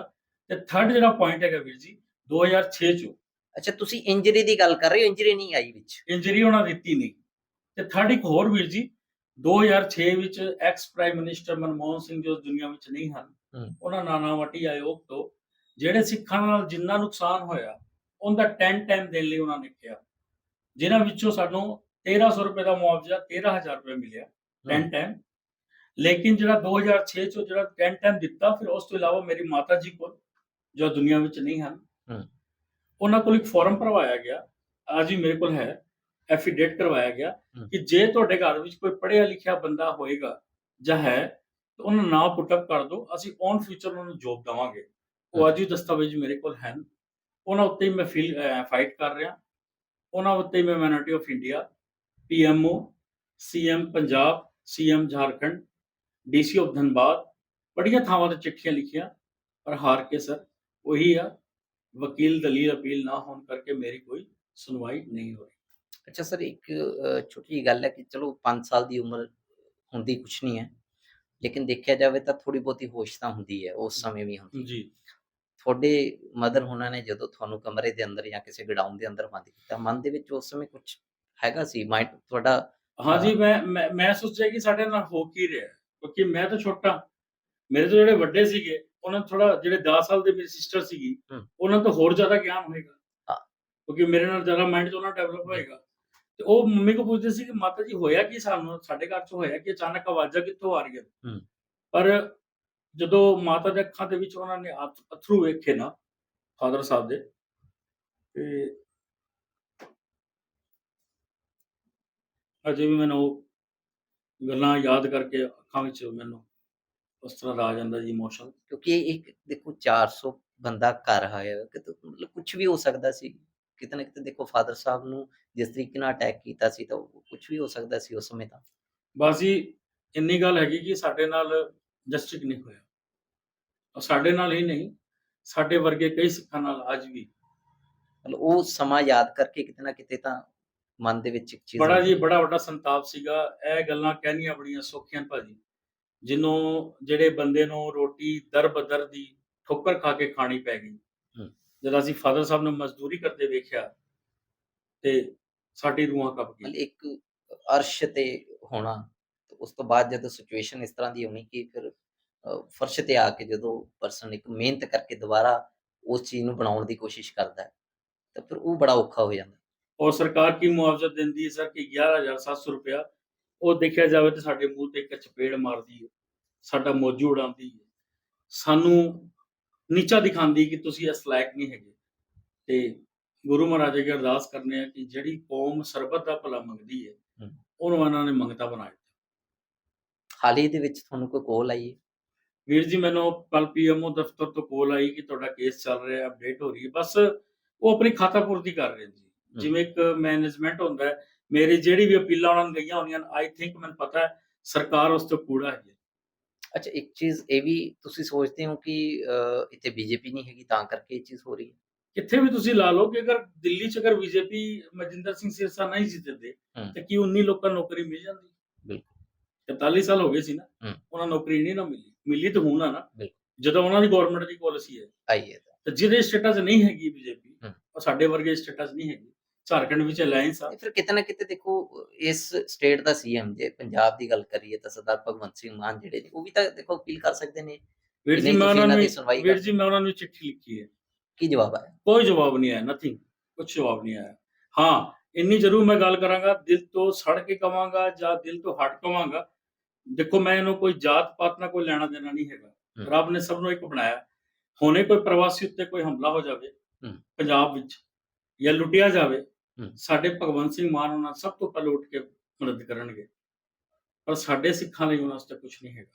ਤੇ ਥਰਡ ਜਿਹੜਾ ਪੁਆਇੰਟ ਹੈਗਾ ਵੀਰ ਜੀ 2006 ਚ। ਅੱਛਾ ਤੁਸੀਂ ਇੰਜਰੀ ਦੀ ਗੱਲ ਕਰ ਰਹੇ ਹੋ ਇੰਜਰੀ ਨਹੀਂ ਆਈ ਵਿੱਚ। ਇੰਜਰੀ ਉਹਨਾਂ ਦਿੱਤੀ ਨਹੀਂ। ਤੇ ਥਰਡ ਇੱਕ ਹੋਰ ਵੀਰ ਜੀ 2006 ਵਿੱਚ ex prime minister Manmohan Singh ਜੋ ਦੁਨੀਆ ਵਿੱਚ ਨਹੀਂ ਹਨ। ਉਹਨਾਂ ਨਾਨਾਵਟੀ ਆਯੋਗ ਤੋਂ ਜਿਹੜੇ ਸਿੱਖਾਂ ਨਾਲ ਜਿੰਨਾ ਨੁਕਸਾਨ ਹੋਇਆ ਉਹਦਾ 10 ਟਾਈਮ ਦੇਣ ਲਈ ਉਹਨਾਂ ਨੇ ਕਿਹਾ। ਜਿਨ੍ਹਾਂ ਵਿੱਚੋਂ ਸਾਨੂੰ 1300 ਰੁਪਏ ਦਾ ਮੁਆਵਜ਼ਾ 13000 ਰੁਪਏ ਮਿਲਿਆ 10 ਟਾਈਮ ਲੇਕਿਨ ਜਿਹੜਾ 2006 ਚੋਂ ਜਿਹੜਾ 10 ਟਾਈਮ ਦਿੱਤਾ ਫਿਰ ਉਸ ਤੋਂ ਇਲਾਵਾ ਮੇਰੀ ਮਾਤਾ ਜੀ ਕੋਲ ਜੋ ਦੁਨੀਆ ਵਿੱਚ ਨਹੀਂ ਹਨ। ਉਹਨਾਂ ਕੋਲ ਇੱਕ ਫਾਰਮ ਭਰਵਾਇਆ ਗਿਆ। ਅੱਜ ਵੀ ਮੇਰੇ ਕੋਲ ਹੈ। ਐਫੀਡੇਟ ਕਰਵਾਇਆ ਗਿਆ। ਕਿ ਜੇ ਤੁਹਾਡੇ ਘਰ ਵਿੱਚ ਕੋਈ ਪੜ੍ਹਿਆ ਲਿਖਿਆ ਬੰਦਾ ਹੋਏਗਾ ਜਾਂ ਹੈ ਤਾਂ ਉਹਨਾਂ ਨਾਂ ਪੁੱਟ ਅਪ ਕਰ ਦਿਓ ਅਸੀਂ ਔਨ ਫਿਊਚਰ ਉਹਨਾਂ ਨੂੰ ਜੋਬ ਦਵਾਂਗੇ। ਉਹ ਅੱਜ ਵੀ ਦਸਤਾਵੇਜ਼ ਮੇਰੇ ਕੋਲ ਹਨ। ਉਹਨਾਂ ਉੱਤੇ ਹੀ ਮੈਂ ਫੀਲ ਫਾਈਟ ਕਰ ਰਿਹਾ। ਉਹਨਾਂ ਉੱਤੇ ਹੀ ਮੈਂ minority of India PMO CM Punjab CM Jharkhand DC of Dhanbad ਬੜੀਆਂ ਥਾਵਾਂ ਤੇ ਚਿੱਠੀਆਂ ਲਿਖੀਆਂ ਪਰ ਹਾਰ ਕੇ ਸਰ ਉਹੀ ਆ ਵਕੀਲ ਦਲੀਲ ਅਪੀਲ ਨਾ ਹੋਣ ਕਰਕੇ ਮੇਰੀ ਕੋਈ ਸੁਣਵਾਈ ਨਹੀਂ ਹੋ ਰਹੀ। ਅੱਛਾ ਸਰ ਇੱਕ ਛੋਟੀ ਜਿਹੀ ਗੱਲ ਹੈ ਕਿ ਚਲੋ 5 ਸਾਲ ਦੀ ਉਮਰ ਹੁੰਦੀ ਕੁਛ ਨਹੀਂ ਹੈ ਲੇਕਿਨ ਦੇਖਿਆ ਜਾਵੇ ਤਾਂ ਥੋੜੀ ਬਹੁਤੀ ਹੋਸ਼ ਤਾਂ ਹੁੰਦੀ ਹੈ ਉਸ ਸਮੇਂ ਵੀ ਹੁੰਦੀ ਜੀ ਤੁਹਾਡੇ ਮਦਰ ਹੁਣਾਂ ਨੇ ਜਦੋਂ ਤੁਹਾਨੂੰ ਕਮਰੇ ਦੇ ਅੰਦਰ ਜਾਂ ਕਿਸੇ ਗਡਾਊਨ ਦੇ ਅੰਦਰ ਬੰਦ ਕੀਤਾ ਮਨ ਦੇ ਵਿੱਚ ਉਸ ਸਮੇਂ ਕੁਝ ਹੈਗਾ ਸੀ ਮਾਈਂਡ ਤੁਹਾਡਾ ਹਾਂਜੀ ਮੈਂ ਮੈਂ ਮੈਂ ਸੋਚਿਆ ਕਿ ਸਾਡੇ ਨਾਲ ਹੋ ਕੀ ਰਿਹਾ ਕਿਉਂਕਿ ਮੈਂ ਤਾਂ ਛੋਟਾ ਮੇਰੇ ਤੋਂ ਜਿਹੜੇ ਵੱਡੇ ਸੀਗੇ ਉਹਨਾਂ ਥੋੜਾ ਜਿਹੜੇ 10 ਸਾਲ ਦੇ ਮੇਰੀ ਸਿਸਟਰ ਸੀਗੀ। ਉਹਨਾਂ ਤੋਂ ਹੋਰ ਜ਼ਿਆਦਾ ਗਿਆਨ ਹੋਏਗਾ। ਕਿਉਂਕਿ ਮੇਰੇ ਨਾਲ ਜ਼ਿਆਦਾ ਮਾਈਂਡ ਤੋਂ ਉਹਨਾਂ ਡਿਵੈਲਪ ਹੋਏਗਾ ਤੇ ਉਹ ਮੰਮੀ ਕੋ ਪੁੱਛਦੇ ਸੀ ਕਿ ਮਾਤਾ ਜੀ ਹੋਇਆ ਕੀ ਸਾਨੂੰ? ਸਾਡੇ ਘਰ 'ਚ ਹੋਇਆ ਕਿ? ਅਚਾਨਕ ਆਵਾਜ਼ਾਂ ਕਿੱਥੋਂ ਆ ਰਹੀਆਂ। ਪਰ ਜਦੋਂ ਮਾਤਾ ਦੇ ਅੱਖਾਂ ਦੇ ਵਿੱਚ ਉਹਨਾਂ ਨੇ ਅੱਥ- ਅਥਰੂ ਵੇਖੇ ਨਾ ਫਾਦਰ ਸਾਹਿਬ ਦੇ ਤੇ ਅਜੇ ਵੀ ਮੈਨੂੰ ਉਹ ਗੱਲਾਂ ਯਾਦ ਕਰਕੇ ਅੱਖਾਂ ਵਿੱਚ ਮੈਨੂੰ ਉਸ ਤਰ੍ਹਾਂ ਆ ਜਾਂਦਾ ਜੀ ਇਮੋਸ਼ਨ ਕਿਉਂਕਿ ਇਹ ਇੱਕ ਦੇਖੋ 400 ਬੰਦਾ ਘਰ ਆਇਆ ਕਿ ਮਤਲਬ ਕੁਝ ਵੀ ਹੋ ਸਕਦਾ ਸੀ। ਕਿਤੇ ਨਾ ਕਿਤੇ ਦੇਖੋ ਫਾਦਰ ਸਾਹਿਬ ਨੂੰ ਜਿਸ ਤਰੀਕੇ ਨਾਲ ਅਟੈਕ ਕੀਤਾ ਸੀ ਤਾਂ ਕੁਝ ਵੀ ਹੋ ਸਕਦਾ ਸੀ ਉਸ ਸਮੇਂ ਤਾਂ। ਬਸ ਜੀ ਇੰਨੀ ਗੱਲ ਹੈਗੀ ਕਿ ਸਾਡੇ ਨਾਲ ਜਸਟਿਸ ਨਹੀਂ ਹੋਇਆ। ਔਰ ਸਾਡੇ ਨਾਲ ਹੀ ਨਹੀਂ ਸਾਡੇ ਵਰਗੇ ਕਈ ਸਿੱਖਾਂ ਨਾਲ ਅੱਜ ਵੀ। ਮਤਲਬ ਉਹ ਸਮਾਂ ਯਾਦ ਕਰਕੇ ਕਿਤੇ ਨਾ ਕਿਤੇ ਤਾਂ ਮਨ ਦੇ ਵਿੱਚ ਇੱਕ ਚੀਜ਼ ਬੜਾ ਜੀ। ਬੜਾ ਵੱਡਾ ਸੰਤਾਪ ਸੀਗਾ। ਇਹ ਗੱਲਾਂ ਕਹਿਣੀਆਂ ਬੜੀਆਂ ਸੌਖੀਆਂ ਭਾਜੀ। ਜਿਹਨੂੰ ਜਿਹੜੇ ਬੰਦੇ ਨੂੰ ਰੋਟੀ ਦਰ ਬਦਰ ਦੀ ਠੋਕਰ ਖਾ ਕੇ ਖਾਣੀ ਪੈ ਗਈ। ਜਦ ਅਸੀਂ ਫਾਦਰ ਸਾਹਿਬ ਨੂੰ ਮਜ਼ਦੂਰੀ ਕਰਦੇ ਵੇਖਿਆ ਤੇ ਸਾਡੀ ਰੂਹਾਂ ਕੱਪ ਮਤਲਬ ਗਈ ਇੱਕ ਅਰਸ਼ ਤੇ ਹੋਣਾ ਤੇ ਉਸ ਤੋਂ ਬਾਅਦ ਜਦੋਂ ਸਿਚੁਏਸ਼ਨ ਇਸ ਤਰ੍ਹਾਂ ਦੀ ਹੋਣੀ ਕਿ ਫਿਰ ਫਰਸ਼ ਤੇ ਆ ਕੇ ਜਦੋਂ ਪਰਸਨ ਇੱਕ ਮਿਹਨਤ ਕਰਕੇ ਦੁਬਾਰਾ ਉਸ ਚੀਜ਼ ਨੂੰ ਬਣਾਉਣ ਦੀ ਕੋਸ਼ਿਸ਼ ਕਰਦਾ ਹੈ ਤਾਂ ਫਿਰ ਉਹ ਬੜਾ ਔਖਾ ਹੋ ਜਾਂਦਾ। ਔਰ ਸਰਕਾਰ ਕੀ ਮੁਆਵਜ਼ਾ ਦਿੰਦੀ ਹੈ ਸਰ ਕਿ 11700 ਰੁਪਇਆ ਉਹ ਦੇਖਿਆ ਜਾਵੇ ਤੇ ਸਾਡੇ ਮੂੰਹ ਤੇ ਇੱਕ ਚਪੇੜ ਮਾਰਦੀ ਹੈ ਸਾਡਾ ਮੋਜੂ ਉਡਾਉਂਦੀ ਹੈ। ਸਾਨੂੰ ਨੀਚਾ ਦਿਖਾਉਂਦੀ ਕਿ ਤੁਸੀਂ ਇਸ ਲਾਇਕ ਨਹੀਂ ਹੈਗੇ। ਤੇ ਗੁਰੂ ਮਹਾਰਾਜ ਅੱਗੇ ਅਰਦਾਸ ਕਰਨੇ ਆ ਕਿ ਜਿਹੜੀ ਕੌਮ ਸਰਬਤ ਦਾ ਭਲਾ ਮੰਗਦੀ ਹੈ। ਉਹਨੂੰ ਇਹਨਾਂ ਨੇ ਮੰਗਤਾ ਹਾਲ ਹੀ ਦੇ ਵਿੱਚ ਤੁਹਾਨੂੰ ਕੋਈ ਕੋਲ ਆਈ ਹੈ ਵੀਰ ਜੀ ਮੈਨੂੰ ਕੱਲ ਪੀਐਮਓ ਦਫ਼ਤਰ ਤੋਂ ਕੋਲ ਆਈ ਕਿ ਤੁਹਾਡਾ ਕੇਸ ਚੱਲ ਰਿਹਾ ਅਪਡੇਟ ਹੋ ਰਹੀ ਹੈ ਬਸ ਉਹ ਆਪਣੀ ਖਾਤਾ ਪੂਰਤੀ ਕਰ ਰਹੇ ਜੀ। ਜਿਵੇਂ ਇੱਕ ਮੈਨੇਜਮੈਂਟ ਹੁੰਦਾ ਹੈ ਮੇਰੀ ਜਿਹੜੀ ਵੀ ਅਪੀਲਾਂ ਉਹਨਾਂ ਨੂੰ ਗਈਆਂ ਹੋਣੀਆਂ ਆਈ ਥਿੰਕ ਮੈਨੂੰ ਪਤਾ ਹੈ ਸਰਕਾਰ ਉਸ ਤੋਂ ਕੂੜਾ ਹੈ। ਅੱਛਾ ਇੱਕ ਚੀਜ਼ ਇਹ ਵੀ ਤੁਸੀਂ ਸੋਚਦੇ ਹੋ ਕਿ ਇੱਥੇ ਬੀਜੇਪੀ ਨਹੀਂ ਹੈਗੀ ਤਾਂ ਕਰਕੇ ਇਹ ਚੀਜ਼ ਹੋ ਰਹੀ ਹੈ ਕਿੱਥੇ ਵੀ ਤੁਸੀਂ ਲਾ ਲਓ ਕਿ ਅਗਰ ਦਿੱਲੀ 'ਚ ਅਗਰ ਬੀਜੇਪੀ ਮਜਿੰਦਰ ਸਿੰਘ ਸਿਰਸਾ ਨਹੀਂ ਜਿੱਤਦੇ। ਤੇ ਕੀ 19 ਲੋਕਾਂ ਨੂੰ ਨੌਕਰੀ ਮਿਲ ਜਾਂਦੀ ਬਿਲਕੁਲ 43 ਸਾਲ ਹੋ ਗਏ ਸੀ ਨਾ। ਉਹਨਾਂ ਨੂੰ ਨੌਕਰੀ ਨਹੀਂ ਨਾ ਮਿਲੀ ਮਿਲੀ ਤਾਂ ਹੁਣ ਨਾ। ਜਦੋਂ ਉਹਨਾਂ ਦੀ ਗਵਰਨਮੈਂਟ ਦੀ ਪਾਲਿਸੀ ਹੈ ਆਈ ਹੈ ਤਾਂ। ਜਿਹਦੇ ਸਟੇਟਸ ਨਹੀਂ ਹੈਗੀ ਬੀਜੇਪੀ। ਉਹ ਸਾਡੇ ਵਰਗੇ ਸਟੇਟਸ ਨਹੀਂ ਹੈਗੀ ਝਾਰਖੰਡ ਵਿੱਚ ਅਲਾਈਅੰਸ ਆ। ਇਹ ਫਿਰ ਕਿਤੇ ਨਾ ਕਿਤੇ ਦੇਖੋ ਇਸ ਸਟੇਟ ਦਾ ਸੀਐਮ ਜੇ ਪੰਜਾਬ ਦੀ ਗੱਲ ਕਰੀਏ ਤਾਂ ਸਰਦਾਰ ਭਗਵੰਤ ਸਿੰਘ ਮਾਨ ਜਿਹੜੇ ਨੇ ਉਹ ਵੀ ਤਾਂ ਦੇਖੋ ਅਪੀਲ ਕਰ ਸਕਦੇ ਨੇ ਵੀਰ ਕਿ ਜੀ ਨਹੀਂ ਮੈਂ ਤੁਸੀਂ ਉਹਨਾਂ ਇਹਨਾਂ ਨੂੰ ਦੀ ਸੁਣਵਾਈ ਵੀਰ ਕਰ। ਜੀ ਮੈਂ ਉਹਨਾਂ ਨੂੰ ਚਿੱਠੀ ਲਿਖੀ ਹੈ। ਕੀ ਜਵਾਬ ਆਇਆ? ਕੋਈ ਜਵਾਬ ਨਹੀਂ ਆਇਆ ਨਥਿੰਗ ਕੁਝ ਜਵਾਬ ਨਹੀਂ ਆਇਆ। ਹਾਂ ਇੰਨੀ ਜ਼ਰੂਰ ਮੈਂ ਗੱਲ ਕਰਾਂਗਾ ਦਿਲ ਤੋਂ ਸੜ ਕੇ ਕਵਾਂਗਾ ਜਾਂ ਦਿਲ ਤੋਂ ਹਟ ਕਵਾਂਗਾ। ਦੇਖੋ ਮੈਂ ਇਹਨੂੰ ਕੋਈ ਜਾਤ ਪਾਤ ਨਾਲ ਕੋਈ ਲੈਣਾ ਦੇਣਾ ਨਹੀਂ ਹੈਗਾ। ਹਮ। ਰੱਬ ਨੇ ਸਭ ਨੂੰ ਇੱਕ ਬਣਾਇਆ। ਹੁਣੇ ਕੋਈ ਪ੍ਰਵਾਸੀ ਉੱਤੇ ਕੋਈ ਹਮਲਾ ਹੋ ਜਾਵੇ ਹਮ। ਪੰਜਾਬ ਵਿੱਚ ਜਾਂ ਲੁੱਟਿਆ ਜਾਵੇ ਹਮ। ਸਾਡੇ ਭਗਵੰਤ ਸਿੰਘ ਮਾਨ ਉਹਨਾਂ ਸਭ ਤੋਂ ਪਹਿਲਾਂ ਉੱਠ ਕੇ ਮਦਦ ਕਰਨਗੇ। ਪਰ ਸਾਡੇ ਸਿੱਖਾਂ ਲਈ ਉਹਨਾਂ ਵਾਸਤੇ ਕੁਝ ਨਹੀਂ ਹੈਗਾ।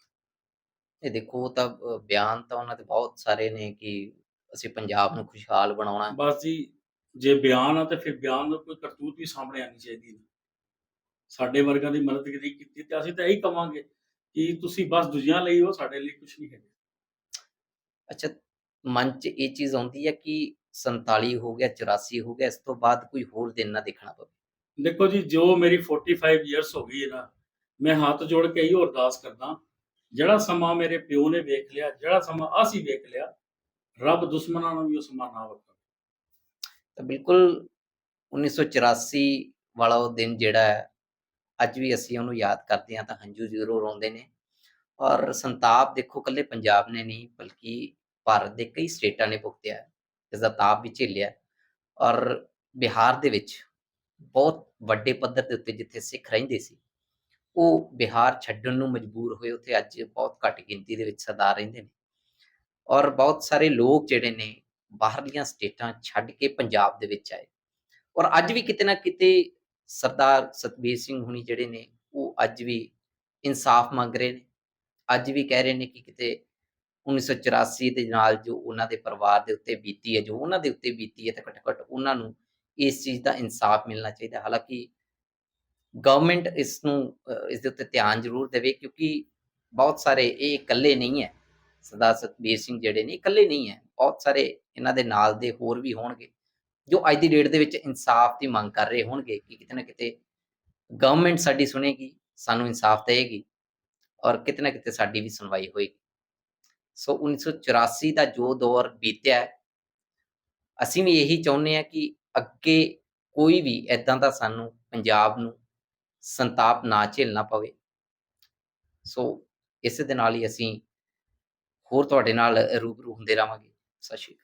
ਇਹ ਦੇਖੋ ਤਾਂ ਬਿਆਨ ਤਾਂ ਉਹਨਾਂ ਦੇ ਬਹੁਤ ਸਾਰੇ ਨੇ ਕਿ ਅਸੀਂ ਪੰਜਾਬ ਨੂੰ ਖੁਸ਼ਹਾਲ ਬਣਾਉਣਾ ਹੈ। ਬਸ ਜੀ ਜੇ ਬਿਆਨ ਆ ਤੇ ਫਿਰ ਬਿਆਨ ਦਾ ਕੋਈ ਕਰਤੂਤ ਵੀ ਸਾਹਮਣੇ ਆਣੀ ਚਾਹੀਦੀ ਹੈ। ਸਾਡੇ ਵਰਗਾਂ ਦੀ ਮਦਦ ਕੀਤੀ ਕੀਤੀ ਤੇ ਅਸੀਂ ਤਾਂ ਇਹੀ ਕਵਾਂਗੇ ਕਿ ਤੁਸੀਂ ਬਸ ਦੂਜਿਆਂ ਲਈ ਹੋ ਸਾਡੇ ਲਈ ਕੁਝ ਨਹੀਂ ਹੈ ਅੱਛਾ ਮਨ 'ਚ ਇਹ ਚੀਜ਼ ਆਉਂਦੀ ਹੈ ਕਿ 47 ਹੋ ਗਿਆ 84 ਹੋ ਗਿਆ ਇਸ ਤੋਂ ਬਾਅਦ ਕੋਈ ਹੋਰ ਦਿਨ ਨਾ ਦੇਖਣਾ ਪਵੇ। ਦੇਖੋ ਜੀ ਜੋ ਮੇਰੀ 45 ਇਅਰਸ ਹੋ ਗਈ ਹੈ ਨਾ ਮੈਂ ਹੱਥ ਜੋੜ ਕੇ ਇਹੋ ਅਰਦਾਸ ਕਰਦਾ ਜਿਹੜਾ ਸਮਾਂ ਮੇਰੇ ਪਿਓ ਨੇ ਵੇਖ ਲਿਆ ਜਿਹੜਾ ਸਮਾਂ ਅਸੀਂ ਵੇਖ ਲਿਆ ਰੱਬ ਦੁਸ਼ਮਣਾਂ ਨੂੰ ਵੀ ਉਹ ਸਮਾਂ ਨਾ ਵਰਤਾਵੇ। ਤਾਂ ਬਿਲਕੁਲ 1984 ਵਾਲਾ ਉਹ ਦਿਨ ਜਿਹੜਾ ਹੈ ਅੱਜ ਵੀ ਅਸੀਂ ਉਹਨੂੰ ਯਾਦ ਕਰਦੇ ਹਾਂ ਤਾਂ ਹੰਝੂ ਜ਼ਰੂਰ ਆਉਂਦੇ ਨੇ। ਔਰ ਸੰਤਾਪ ਦੇਖੋ ਕੱਲੇ ਪੰਜਾਬ ਨੇ ਨਹੀਂ ਬਲਕਿ ਭਾਰਤ ਦੇ ਕਈ ਸਟੇਟਾਂ ਨੇ ਭੁਗਤਿਆ ਹੈ। ਇਸ ਦਾ ਤਾਪ ਵੀ ਝੇਲਿਆ ਔਰ ਬਿਹਾਰ ਦੇ ਵਿੱਚ ਬਹੁਤ ਵੱਡੇ ਪੱਧਰ ਦੇ ਉੱਤੇ ਜਿੱਥੇ ਸਿੱਖ ਰਹਿੰਦੇ ਸੀ, ਉਹ ਬਿਹਾਰ ਛੱਡਣ ਨੂੰ ਮਜਬੂਰ ਹੋਏ, ਉੱਥੇ ਅੱਜ ਬਹੁਤ ਘੱਟ ਗਿਣਤੀ ਦੇ ਵਿੱਚ ਸਰਦਾਰ ਰਹਿੰਦੇ ਨੇ। ਔਰ ਬਹੁਤ ਸਾਰੇ ਲੋਕ ਜਿਹੜੇ ਨੇ ਬਾਹਰਲੀਆਂ ਸਟੇਟਾਂ ਛੱਡ ਕੇ ਪੰਜਾਬ ਦੇ ਵਿੱਚ ਆਏ। ਔਰ ਅੱਜ ਵੀ ਕਿਤੇ ਨਾ ਕਿਤੇ ਸਰਦਾਰ ਸਤਬੀਰ ਸਿੰਘ ਹੁਣੀ ਜਿਹੜੇ ਨੇ, ਉਹ ਅੱਜ ਵੀ ਇਨਸਾਫ ਮੰਗ ਰਹੇ ਨੇ। ਅੱਜ ਵੀ ਕਹਿ ਰਹੇ ਨੇ ਕਿ ਕਿਤੇ 1984 ਦੇ ਨਾਲ ਜੋ ਉਹਨਾਂ ਦੇ ਪਰਿਵਾਰ ਦੇ ਉੱਤੇ ਬੀਤੀ ਹੈ, ਜੋ ਉਹਨਾਂ ਦੇ ਉੱਤੇ ਬੀਤੀ ਹੈ ਤਾਂ ਘੱਟੋ ਘੱਟ ਉਹਨਾਂ ਨੂੰ ਇਸ ਚੀਜ਼ ਦਾ ਇਨਸਾਫ ਮਿਲਣਾ ਚਾਹੀਦਾ ਹਾਲਾਂਕਿ ਗਵਰਨਮੈਂਟ ਇਸ ਨੂੰ ਇਸ ਦੇ ਉੱਤੇ ਧਿਆਨ ਜ਼ਰੂਰ ਦੇਵੇ ਕਿਉਂਕਿ ਬਹੁਤ ਸਾਰੇ ਇਹ ਇਕੱਲੇ ਨਹੀਂ ਹੈ। ਸਰਦਾਰ ਸਤਬੀਰ ਸਿੰਘ ਜਿਹੜੇ ਨੇ ਇਕੱਲੇ ਨਹੀਂ ਹੈ। ਬਹੁਤ ਸਾਰੇ ਇਹਨਾਂ ਦੇ ਨਾਲ ਦੇ ਹੋਰ ਵੀ ਹੋਣਗੇ, ਜੋ ਅੱਜ ਦੀ ਡੇਟ ਦੇ ਵਿੱਚ ਇਨਸਾਫ ਦੀ ਮੰਗ ਕਰ ਰਹੇ ਹੋਣਗੇ ਕਿ ਕਿਤੇ ਨਾ ਕਿਤੇ ਗਵਰਨਮੈਂਟ ਸਾਡੀ ਸੁਣੇਗੀ, ਸਾਨੂੰ ਇਨਸਾਫ ਦੇਵੇਗੀ ਔਰ ਕਿਤੇ ਨਾ ਕਿਤੇ ਸਾਡੀ ਵੀ ਸੁਣਵਾਈ ਹੋਏਗੀ। ਸੋ 1984 ਦਾ ਜੋ ਦੌਰ ਬੀਤਿਆ ਹੈ, ਅਸੀਂ ਵੀ ਇਹੀ ਚਾਹੁੰਦੇ ਹਾਂ ਕਿ ਅੱਗੇ ਕੋਈ ਵੀ ਐਦਾਂ ਦਾ ਸਾਨੂੰ ਪੰਜਾਬ ਨੂੰ ਸੰਤਾਪ ਨਾ ਝੇਲਣਾ ਪਵੇ। ਸੋ ਇਸੇ ਦੇ ਨਾਲ ਹੀ ਅਸੀਂ ਹੋਰ ਤੁਹਾਡੇ ਨਾਲ ਰੂਬਰੂ ਹੁੰਦੇ ਰਹਾਂਗੇ। ਸਤਿ ਸ਼੍ਰੀ ਅਕਾਲ।